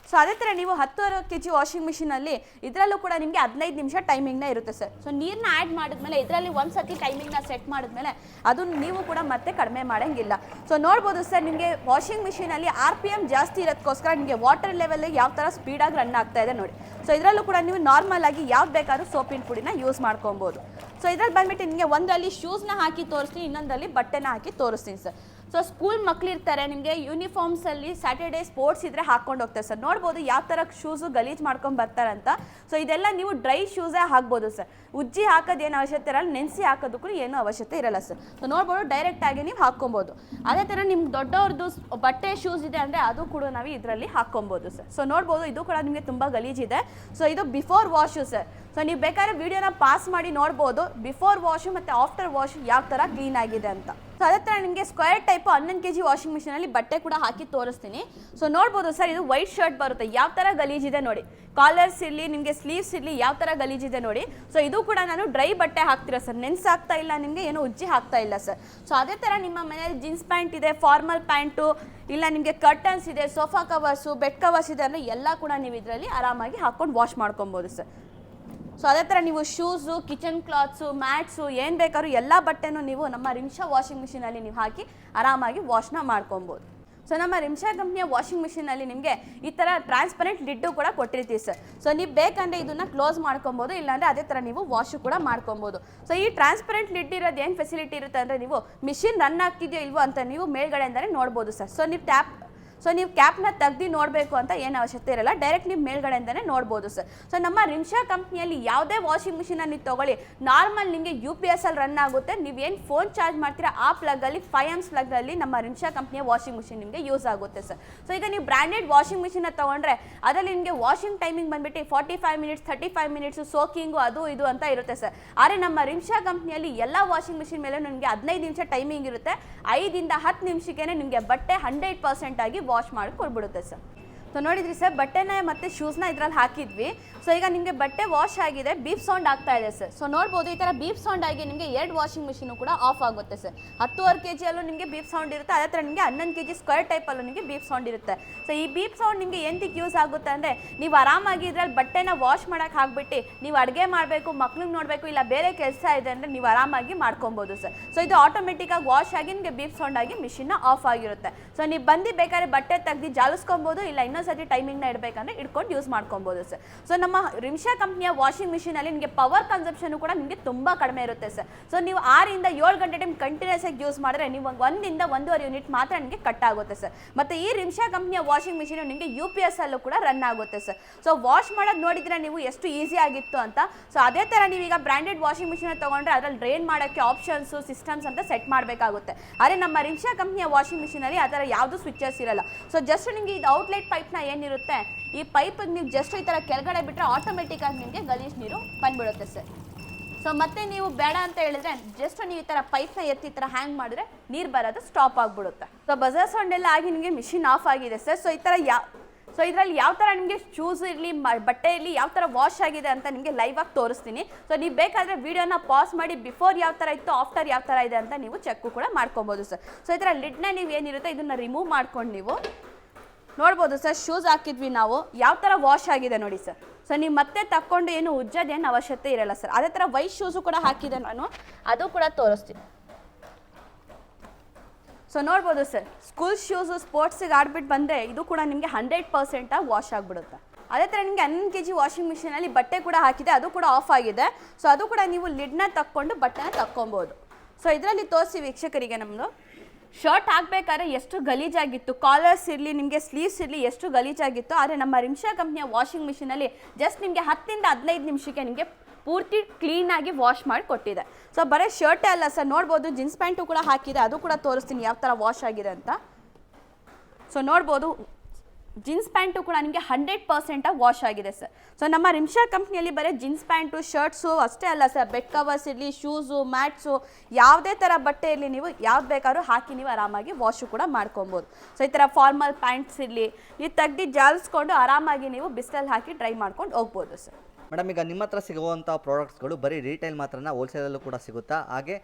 ಸೊ ಅದೇ ಥರ ನೀವು ಹತ್ತುವರೆ ಕೆ ಜಿ ವಾಷಿಂಗ್ ಮಿಷಿನಲ್ಲಿ ಇದರಲ್ಲೂ ಕೂಡ ನಿಮಗೆ ಹದಿನೈದು ನಿಮಿಷ ಟೈಮಿಂಗ್ನ ಇರುತ್ತೆ ಸರ್ ಸೊ ನೀರನ್ನ ಆ್ಯಡ್ ಮಾಡಿದ್ಮೇಲೆ ಇದರಲ್ಲಿ ಒಂದು ಸತಿ ಟೈಮಿಂಗ್ನ ಸೆಟ್ ಮಾಡಿದ್ಮೇಲೆ ಅದನ್ನು ನೀವು ಕೂಡ ಮತ್ತೆ ಕಡಿಮೆ ಮಾಡೋಂಗಿಲ್ಲ. ಸೊ ನೋಡ್ಬೋದು ಸರ್ ನಿಮಗೆ ವಾಷಿಂಗ್ ಮಿಷಿನಲ್ಲಿ ಆರ್ ಪಿ ಎಂ ಜಾಸ್ತಿ ಇರೋದಕ್ಕೋಸ್ಕರ ನಿಮಗೆ ವಾಟರ್ ಲೆವೆಲ್ ಯಾವ ಥರ ಸ್ಪೀಡಾಗಿ ರನ್ ಆಗ್ತಾ ಇದೆ ನೋಡಿ. ಸೊ ಇದರಲ್ಲೂ ಕೂಡ ನೀವು ನಾರ್ಮಲ್ ಆಗಿ ಯಾವ್ದು ಬೇಕಾದ್ರೂ ಸೋಪಿನ ಪುಡಿನ ಯೂಸ್ ಮಾಡ್ಕೊಬೋದು. ಸೊ ಇದ್ರಲ್ಲಿ ಬಂದ್ಬಿಟ್ಟು ನಿಮಗೆ ಒಂದರಲ್ಲಿ ಶೂಸ್ನ ಹಾಕಿ ತೋರಿಸ್ತೀನಿ, ಇನ್ನೊಂದರಲ್ಲಿ ಬಟ್ಟೆನ ಹಾಕಿ ತೋರಿಸ್ತೀನಿ ಸರ್ ಸೊ ಸ್ಕೂಲ್ ಮಕ್ಳಿರ್ತಾರೆ, ನಿಮಗೆ ಯೂನಿಫಾರ್ಮ್ಸಲ್ಲಿ ಸ್ಯಾಟರ್ಡೇ ಸ್ಪೋರ್ಟ್ಸ್ ಇದ್ರೆ ಹಾಕೊಂಡು ಹೋಗ್ತಾರೆ ಸರ್ ನೋಡ್ಬೋದು ಯಾವ ಥರ ಶೂಸು ಗಲೀಜ್ ಮಾಡ್ಕೊಂಡು ಬರ್ತಾರೆ ಅಂತ. ಸೊ ಇದೆಲ್ಲ ನೀವು ಡ್ರೈ ಶೂಸೇ ಹಾಕ್ಬೋದು ಸರ್ ಉಜ್ಜಿ ಹಾಕೋದು ಏನು ಅವಶ್ಯಕತೆ ಇರಲ್ಲ, ನೆನೆಸಿ ಹಾಕೋದಕ್ಕೂ ಏನು ಅವಶ್ಯಕತೆ ಇರಲ್ಲ ಸರ್ ಸೊ ನೋಡ್ಬೋದು ಡೈರೆಕ್ಟಾಗಿ ನೀವು ಹಾಕ್ಕೊಬೋದು. ಅದೇ ಥರ ನಿಮ್ಗೆ ದೊಡ್ಡವ್ರದ್ದು ಬಟ್ಟೆ ಶೂಸ್ ಇದೆ ಅಂದರೆ ಅದು ಕೂಡ ನಾವು ಇದರಲ್ಲಿ ಹಾಕ್ಕೊಬೋದು ಸರ್ ಸೊ ನೋಡ್ಬೋದು ಇದು ಕೂಡ ನಿಮಗೆ ತುಂಬ ಗಲೀಜಿದೆ ಸೊ ಇದು ಬಿಫೋರ್ ವಾಶು ಸರ್ ಸೊ ನೀವು ಬೇಕಾದ್ರೆ ವಿಡಿಯೋನ ಪಾಸ್ ಮಾಡಿ ನೋಡ್ಬೋದು. ಬಿಫೋರ್ ವಾಶು ಮತ್ತು ಆಫ್ಟರ್ ವಾಶ್ ಯಾವ ಥರ ಕ್ಲೀನ್ ಆಗಿದೆ ಅಂತ. ಸೊ ಅದೇ ಥರ ನಿಮಗೆ ಸ್ಕ್ವೇರ್ ಟೈಪ್ ಹನ್ನೊಂದು ಕೆ ಜಿ ವಾಷಿಂಗ್ ಮಿಷಿನಲ್ಲಿ ಬಟ್ಟೆ ಕೂಡ ಹಾಕಿ ತೋರಿಸ್ತೀನಿ. ಸೊ ನೋಡ್ಬೋದು ಸರ್, ಇದು ವೈಟ್ ಶರ್ಟ್ ಬರುತ್ತೆ. ಯಾವ ಥರ ಗಲೀಜಿದೆ ನೋಡಿ. ಕಾಲರ್ಸ್ ಇರಲಿ ನಿಮಗೆ ಸ್ಲೀವ್ಸ್ ಇರಲಿ ಯಾವ ಥರ ಗಲೀಜಿದೆ ನೋಡಿ. ಸೊ ಇದು ಕೂಡ ನಾನು ಡ್ರೈ ಬಟ್ಟೆ ಹಾಕ್ತೀರಾ ಸರ್? ನೆನ್ಸ್ ಹಾಕ್ತಾ ಇಲ್ಲ ನಿಮಗೆ, ಏನು ಉಜ್ಜಿ ಹಾಕ್ತಾ ಇಲ್ಲ ಸರ್. ಸೊ ಅದೇ ಥರ ನಿಮ್ಮ ಮನೆಯಲ್ಲಿ ಜೀನ್ಸ್ ಪ್ಯಾಂಟ್ ಇದೆ ಫಾರ್ಮಲ್ ಪ್ಯಾಂಟು ಇಲ್ಲ ನಿಮಗೆ ಕರ್ಟನ್ಸ್ ಇದೆ ಸೋಫಾ ಕವರ್ಸು ಬೆಡ್ ಕವರ್ಸ್ ಇದೆ ಅಂದರೆ ಎಲ್ಲ ಕೂಡ ನೀವು ಇದರಲ್ಲಿ ಆರಾಮಾಗಿ ಹಾಕ್ಕೊಂಡು ವಾಶ್ ಮಾಡ್ಕೊಬೋದು ಸರ್. ಸೊ ಅದೇ ಥರ ನೀವು ಶೂಸು ಕಿಚನ್ ಕ್ಲಾತ್ಸು ಮ್ಯಾಟ್ಸು ಏನು ಬೇಕಾದ್ರೂ ಎಲ್ಲ ಬಟ್ಟೆನೂ ನೀವು ನಮ್ಮ ರಿಮ್ಷಾ ವಾಷಿಂಗ್ ಮಿಷಿನಲ್ಲಿ ನೀವು ಹಾಕಿ ಆರಾಮಾಗಿ ವಾಶ್ನ ಮಾಡ್ಕೊಬೋದು. ಸೊ ನಮ್ಮ ರಿಮ್ಷಾ ಕಂಪ್ನಿಯ ವಾಷಿಂಗ್ ಮಿಷಿನಲ್ಲಿ ನಿಮಗೆ ಈ ಥರ ಟ್ರಾನ್ಸ್ಪರೆಂಟ್ ಲಿಡ್ಡು ಕೂಡ ಕೊಟ್ಟಿರ್ತೀವಿ ಸರ್ ಸೊ ನೀವು ಬೇಕಂದರೆ ಇದನ್ನು ಕ್ಲೋಸ್ ಮಾಡ್ಕೊಬೋದು, ಇಲ್ಲಾಂದರೆ ಅದೇ ಥರ ನೀವು ವಾಶು ಕೂಡ ಮಾಡ್ಕೊಬೋದು. ಸೊ ಈ ಟ್ರಾನ್ಸ್ಪರೆಂಟ್ ಲಿಡ್ ಇರೋದು ಏನು ಫೆಸಿಲಿಟಿ ಇರುತ್ತೆ ಅಂದರೆ ನೀವು ಮಿಷಿನ್ ರನ್ ಆಗ್ತಿದೆಯೋ ಇಲ್ವೋ ಅಂತ ನೀವು ಮೇಲ್ಗಡೆಯಿಂದಲೇ ನೋಡ್ಬೋದು ಸರ್ ಸೊ ನೀವು ಟ್ಯಾಪ್ ಸೊ ನೀವು ಕ್ಯಾಪ್ನ ತೆಗ್ದು ನೋಡಬೇಕು ಅಂತ ಏನು ಅವಶ್ಯಕತೆ ಇರಲ್ಲ. ಡೈರೆಕ್ಟ್ ನೀವು ಮೇಲ್ಗಡೆಯಿಂದನೇ ನೋಡ್ಬೋದು ಸರ್ ಸೊ ನಮ್ಮ ರಿಮ್ಶಾ ಕಂಪ್ನಿಯಲ್ಲಿ ಯಾವುದೇ ವಾಷಿಂಗ್ ಮಿಷಿನ ನೀವು ತಗೊಳ್ಳಿ. ನಾರ್ಮಲ್ ನಿಮಗೆ ಯು ಪಿ ಎಸ್ ಅಲ್ಲಿ ರನ್ ಆಗುತ್ತೆ. ನೀವೇನು ಫೋನ್ ಚಾರ್ಜ್ ಮಾಡ್ತೀರಾ, ಆ ಪ್ಲಗ್ಗಲ್ಲಿ ಫೈವ್ ಎಮ್ಸ್ ಪ್ಲಗ್ಗಲ್ಲಿ ನಮ್ಮ ರಿಮ್ಶಾ ಕಂಪ್ನಿಯ ವಾಷಿಂಗ್ ಮಿಷಿನ್ ನಿಮಗೆ ಯೂಸ್ ಆಗುತ್ತೆ ಸರ್ ಸೊ ಈಗ ನೀವು ಬ್ರ್ಯಾಂಡೆಡ್ ವಾಷಿಂಗ್ ಮಿಷಿನ ತೊಗೊಂಡ್ರೆ, ಅದರಲ್ಲಿ ನಿಮಗೆ ವಾಷಿಂಗ್ ಟೈಮಿಂಗ್ ಬಂದ್ಬಿಟ್ಟು forty five minutes thirty five minutes soaking ಅದು ಇದು ಅಂತ ಇರುತ್ತೆ ಸರ್ ಆದರೆ ನಮ್ಮ ರಿಮ್ಶಾ ಕಂಪ್ನಿಯಲ್ಲಿ ಎಲ್ಲ ವಾಷಿಂಗ್ ಮಿಷಿನ್ ಮೇಲೆ ನಿಮಗೆ ಹದಿನೈದು ನಿಮಿಷ ಟೈಮಿಂಗ್ ಇರುತ್ತೆ. ಐದಿಂದ ಹತ್ತು ನಿಮಿಷಕ್ಕೆ ನಿಮಗೆ ಬಟ್ಟೆ ಹಂಡ್ರೆಡ್ ಪರ್ಸೆಂಟ್ ಆಗಿ ವಾಶ್ ಮಾಡಿ ಕೊಡ್ಬಿಡುತ್ತೆ ಸರ್. ಸೊ ನೋಡಿದ್ರಿ ಸರ್ ಬಟ್ಟೆನ ಮತ್ತು ಶೂಸ್ನ ಇದ್ರಲ್ಲಿ ಹಾಕಿದ್ವಿ. ಸೊ ಈಗ ನಿಮಗೆ ಬಟ್ಟೆ ವಾಶ್ ಆಗಿದೆ ಬೀಪ್ ಸೌಂಡ್ ಆಗ್ತಾ ಇದೆ ಸರ್ ಸೊ ನೋಡ್ಬೋದು ಈ ಥರ ಬೀಪ್ ಸೌಂಡ್ ಆಗಿ ನಿಮಗೆ ಎರಡು ವಾಷಿಂಗ್ ಮಿಷಿನು ಕೂಡ ಆಫ್ ಆಗುತ್ತೆ ಸರ್ ಹತ್ತುವರೆ ಕೆ ಜಿಯಲ್ಲೂ ನಿಮಗೆ ಬೀಪ್ ಸೌಂಡ್ ಇರುತ್ತೆ, ಅದೇ ಥರ ನಿಮಗೆ ಹನ್ನೊಂದು ಕೆ ಜಿ ಸ್ಕ್ವೇರ್ ಟೈಪಲ್ಲೂ ನಿಮಗೆ ಬೀಪ್ ಸೌಂಡ್ ಇರುತ್ತೆ. ಸೊ ಈ ಬೀಪ್ ಸೌಂಡ್ ನಿಮಗೆ ಎಂತಕ್ಕೆ ಯೂಸ್ ಆಗುತ್ತೆ ಅಂದರೆ, ನೀವು ಆರಾಮಾಗಿ ಇದ್ರಲ್ಲಿ ಬಟ್ಟೆನ ವಾಶ್ ಮಾಡೋಕೆ ಹಾಕ್ಬಿಟ್ಟು ನೀವು ಅಡುಗೆ ಮಾಡಬೇಕು, ಮಕ್ಳಿಗೆ ನೋಡಬೇಕು, ಇಲ್ಲ ಬೇರೆ ಕೆಲಸ ಇದೆ ಅಂದರೆ ನೀವು ಆರಾಮಾಗಿ ಮಾಡ್ಕೊಬೋದು ಸರ್ ಸೊ ಇದು ಆಟೋಮೆಟಿಕ್ಕಾಗಿ ವಾಶ್ ಆಗಿ ನಿಮಗೆ ಬೀಪ್ ಸೌಂಡ್ ಆಗಿ ಮಿಷಿನ್ನ ಆಫ್ ಆಗಿರುತ್ತೆ. ಸೊ ನೀವು ಬಂದು ಬೇಕಾದ್ರೆ ಬಟ್ಟೆ ತೆಗ್ದು ಜಾಲಿಸ್ಕೊಬೋದು, ಇಲ್ಲ ಇನ್ನೊಂದ್ಸತಿ ಟೈಮಿಂಗ್ನ ಇಡಬೇಕಂದ್ರೆ ಇಟ್ಕೊಂಡು ಯೂಸ್ ಮಾಡ್ಕೊಬೋದು ಸರ್ ಸೊ ನಮ್ಮ ರಿಮ್ಷಾ ಕಂಪ್ನಿಯ ವಾಷಿಂಗ್ ಮಿಷಿನಲ್ಲಿ ನಿಮಗೆ ಪವರ್ ಕನ್ಸಪ್ಷನ್ ಕೂಡ ನಿಮಗೆ ತುಂಬ ಕಡಿಮೆ ಇರುತ್ತೆ ಸರ್ ಸೊ ನೀವು ಆರಿಂದ ಏಳು ಗಂಟೆ ಟೈಮ್ ಕಂಟಿನ್ಯೂಸ್ ಆಗಿ ಯೂಸ್ ಮಾಡಿದ್ರೆ ನೀವು ಒಂದಿಂದ ಒಂದೂವರೆ ಯೂನಿಟ್ ಮಾತ್ರ ನಿಮಗೆ ಕಟ್ ಆಗುತ್ತೆ ಸರ್ ಮತ್ತು ಈ ರಿಮ್ಷಾ ಕಂಪ್ನಿಯ ವಾಷಿಂಗ್ ಮಿಷಿನ್ ನಿಮಗೆ ಯು ಪಿ ಎಸ್ ಅಲ್ಲೂ ಕೂಡ ರನ್ ಆಗುತ್ತೆ ಸರ್ ಸೊ ವಾಶ್ ಮಾಡೋದು ನೋಡಿದ್ರೆ ನೀವು ಎಷ್ಟು ಈಸಿ ಆಗಿತ್ತು ಅಂತ. ಸೊ ಅದೇ ಥರ ನೀವೀಗ ಬ್ರ್ಯಾಂಡೆಡ್ ವಾಷಿಂಗ್ ಮಿಷಿನ್ ತೊಗೊಂಡ್ರೆ ಅದರಲ್ಲಿ ಡ್ರೈನ್ ಮಾಡೋಕ್ಕೆ ಆಪ್ಷನ್ಸು ಸಿಸ್ಟಮ್ಸ್ ಅಂತ ಸೆಟ್ ಮಾಡಬೇಕಾಗುತ್ತೆ. ಆದರೆ ನಮ್ಮ ರಿಮ್ಷಾ ಕಂಪ್ನಿಯ ವಾಷಿಂಗ್ ಮಿಷಿನಲ್ಲಿ ಆ ಥರ ಯಾವುದು ಸ್ವಿಚಸ್ ಇರಲ್ಲ. ಸೊ ಜಸ್ಟ್ ನಿಮಗೆ ಇದು ಔಟ್ಲೆಟ್ ಪೈಪ್ನ ಏನಿರುತ್ತೆ? ಈ ಪೈಪ್ ನೀವು ಜಸ್ಟ್ ಈ ಥರ ಕೆಳಗಡೆ ಬಿಟ್ಟರೆ ಆಟೋಮೆಟಿಕ್ ಆಗಿ ನಿಮಗೆ ಗಲೀಜ್ ನೀರು ಬಂದ್ಬಿಡುತ್ತೆ ಸರ್. ಸೊ ಮತ್ತೆ ನೀವು ಬೇಡ ಅಂತ ಹೇಳಿದ್ರೆ ಜಸ್ಟ್ ನೀವು ಈ ಥರ ಪೈಪ್ನ ಎತ್ತಿ ಈ ಥರ ಹ್ಯಾಂಗ್ ಮಾಡಿದ್ರೆ ನೀರು ಬರೋದು ಸ್ಟಾಪ್ ಆಗಿಬಿಡುತ್ತೆ. ಸೊ ಬಜಾರ್ ಎಲ್ಲ ಆಗಿ ನಿಮಗೆ ಮಿಷಿನ್ ಆಫ್ ಆಗಿದೆ ಸರ್. ಸೊ ಈ ಥರ ಯಾವ ಸೊ ಇದರಲ್ಲಿ ಯಾವ ಥರ ನಿಮಗೆ ಶೂಸ್ ಇರಲಿ ಬಟ್ಟೆ ಇರಲಿ ಯಾವ ಥರ ವಾಶ್ ಆಗಿದೆ ಅಂತ ನಿಮಗೆ ಲೈವ್ ಆಗಿ ತೋರಿಸ್ತೀನಿ. ಸೊ ನೀವು ಬೇಕಾದರೆ ವೀಡಿಯೋನ ಪಾಸ್ ಮಾಡಿ ಬಿಫೋರ್ ಯಾವ ಥರ ಇತ್ತು ಆಫ್ಟರ್ ಯಾವ ಥರ ಇದೆ ಅಂತ ನೀವು ಚೆಕ್ಕು ಕೂಡ ಮಾಡ್ಕೊಬೋದು ಸರ್. ಸೊ ಈ ಥರ ಲಿಡ್ನ ನೀವು ಏನಿರುತ್ತೆ ಇದನ್ನು ರಿಮೂವ್ ಮಾಡ್ಕೊಂಡು ನೀವು ನೋಡ್ಬೋದು ಸರ್ ಶೂಸ್ ಹಾಕಿದ್ವಿ ನಾವು. ಯಾವ ಥರ ವಾಶ್ ಆಗಿದೆ ನೋಡಿ ಸರ್. ಸೊ ನೀವು ಮತ್ತೆ ತಕ್ಕೊಂಡು ಏನು ಉಜ್ಜೋದೇನು ಅವಶ್ಯಕತೆ ಇರಲ್ಲ ಸರ್. ಅದೇ ಥರ ವೈಟ್ ಶೂಸು ಕೂಡ ಹಾಕಿದೆ ನಾನು. ಅದು ಕೂಡ ತೋರಿಸ್ತೀನಿ. ಸೊ ನೋಡ್ಬೋದು ಸರ್ ಸ್ಕೂಲ್ ಶೂಸು ಸ್ಪೋರ್ಟ್ಸಿಗೆ ಆಡ್ಬಿಟ್ಟು ಬಂದರೆ ಇದು ಕೂಡ ನಿಮಗೆ ಹಂಡ್ರೆಡ್ ಪರ್ಸೆಂಟಾಗಿ ವಾಶ್ ಆಗಿಬಿಡುತ್ತೆ. ಅದೇ ಥರ ನಿಮಗೆ ಹನ್ನೊಂದು ಕೆ ಜಿ ವಾಷಿಂಗ್ ಮಿಷಿನಲ್ಲಿ ಬಟ್ಟೆ ಕೂಡ ಹಾಕಿದೆ, ಅದು ಕೂಡ ಆಫ್ ಆಗಿದೆ. ಸೊ ಅದು ಕೂಡ ನೀವು ಲಿಡ್ನ ತಕ್ಕೊಂಡು ಬಟ್ಟೆನ ತಕ್ಕೊಬೋದು. ಸೊ ಇದರಲ್ಲಿ ತೋರಿಸಿ ವೀಕ್ಷಕರಿಗೆ ನಮ್ಮದು ಶರ್ಟ್ ಹಾಕ್ಬೇಕಾದ್ರೆ ಎಷ್ಟು ಗಲೀಜಾಗಿತ್ತು? ಕಾಲರ್ಸ್ ಇರಲಿ, ನಿಮಗೆ ಸ್ಲೀವ್ಸ್ ಇರಲಿ ಎಷ್ಟು ಗಲೀಜಾಗಿತ್ತು? ಆದರೆ ನಮ್ಮ ರಿಮ್ಷಾ ಕಂಪ್ನಿಯ ವಾಷಿಂಗ್ ಮಿಷಿನಲ್ಲಿ ಜಸ್ಟ್ ನಿಮಗೆ ಹತ್ತಿಂದ ಹದಿನೈದು ನಿಮಿಷಕ್ಕೆ ನಿಮಗೆ ಪೂರ್ತಿ ಕ್ಲೀನಾಗಿ ವಾಶ್ ಮಾಡಿ ಕೊಟ್ಟಿದೆ. ಸೊ ಬರೀ ಶರ್ಟೇ ಅಲ್ಲ ಸರ್ ನೋಡ್ಬೋದು ಜೀನ್ಸ್ ಪ್ಯಾಂಟು ಕೂಡ ಹಾಕಿದೆ, ಅದು ಕೂಡ ತೋರಿಸ್ತೀನಿ ಯಾವ ಥರ ವಾಶ್ ಆಗಿದೆ ಅಂತ. ಸೊ ನೋಡ್ಬೋದು ಜೀನ್ಸ್ ಪ್ಯಾಂಟು ಕೂಡ ನಿಮಗೆ ಹಂಡ್ರೆಡ್ ಪರ್ಸೆಂಟಾಗಿ ವಾಶ್ ಆಗಿದೆ ಸರ್ ಸೊ ನಮ್ಮ ರಿಮ್ಶಾ ಕಂಪ್ನಿಯಲ್ಲಿ ಬರೀ ಜೀನ್ಸ್ ಪ್ಯಾಂಟು ಶರ್ಟ್ಸು ಅಷ್ಟೇ ಅಲ್ಲ ಸರ್ ಬೆಡ್ ಕವರ್ಸ್ ಇರಲಿ ಶೂಸು ಮ್ಯಾಟ್ಸು ಯಾವುದೇ ಥರ ಬಟ್ಟೆ ಇರಲಿ ನೀವು ಯಾವ್ದು ಬೇಕಾದ್ರೂ ಹಾಕಿ ನೀವು ಆರಾಮಾಗಿ ವಾಶು ಕೂಡ ಮಾಡ್ಕೊಬೋದು. ಸೊ ಈ ಥರ ಫಾರ್ಮಲ್ ಪ್ಯಾಂಟ್ಸ್ ಇರಲಿ, ನೀವು ತೆಗ್ದು ಜಾಲಿಸ್ಕೊಂಡು ಆರಾಮಾಗಿ ನೀವು ಬಿಸಿಲಲ್ಲಿ ಹಾಕಿ ಡ್ರೈ ಮಾಡ್ಕೊಂಡು ಹೋಗ್ಬೋದು ಸರ್ ಮೇಡಮ್ ಈಗ ನಿಮ್ಮ ಹತ್ರ ಸಿಗುವಂಥ ಪ್ರಾಡಕ್ಟ್ಸ್ಗಳು ಬರೀ ರೀಟೈಲ್ ಮಾತ್ರನ ಹೋಲ್ಸೇಲಲ್ಲೂ ಕೂಡ ಸಿಗುತ್ತಾ? ಹಾಗೆ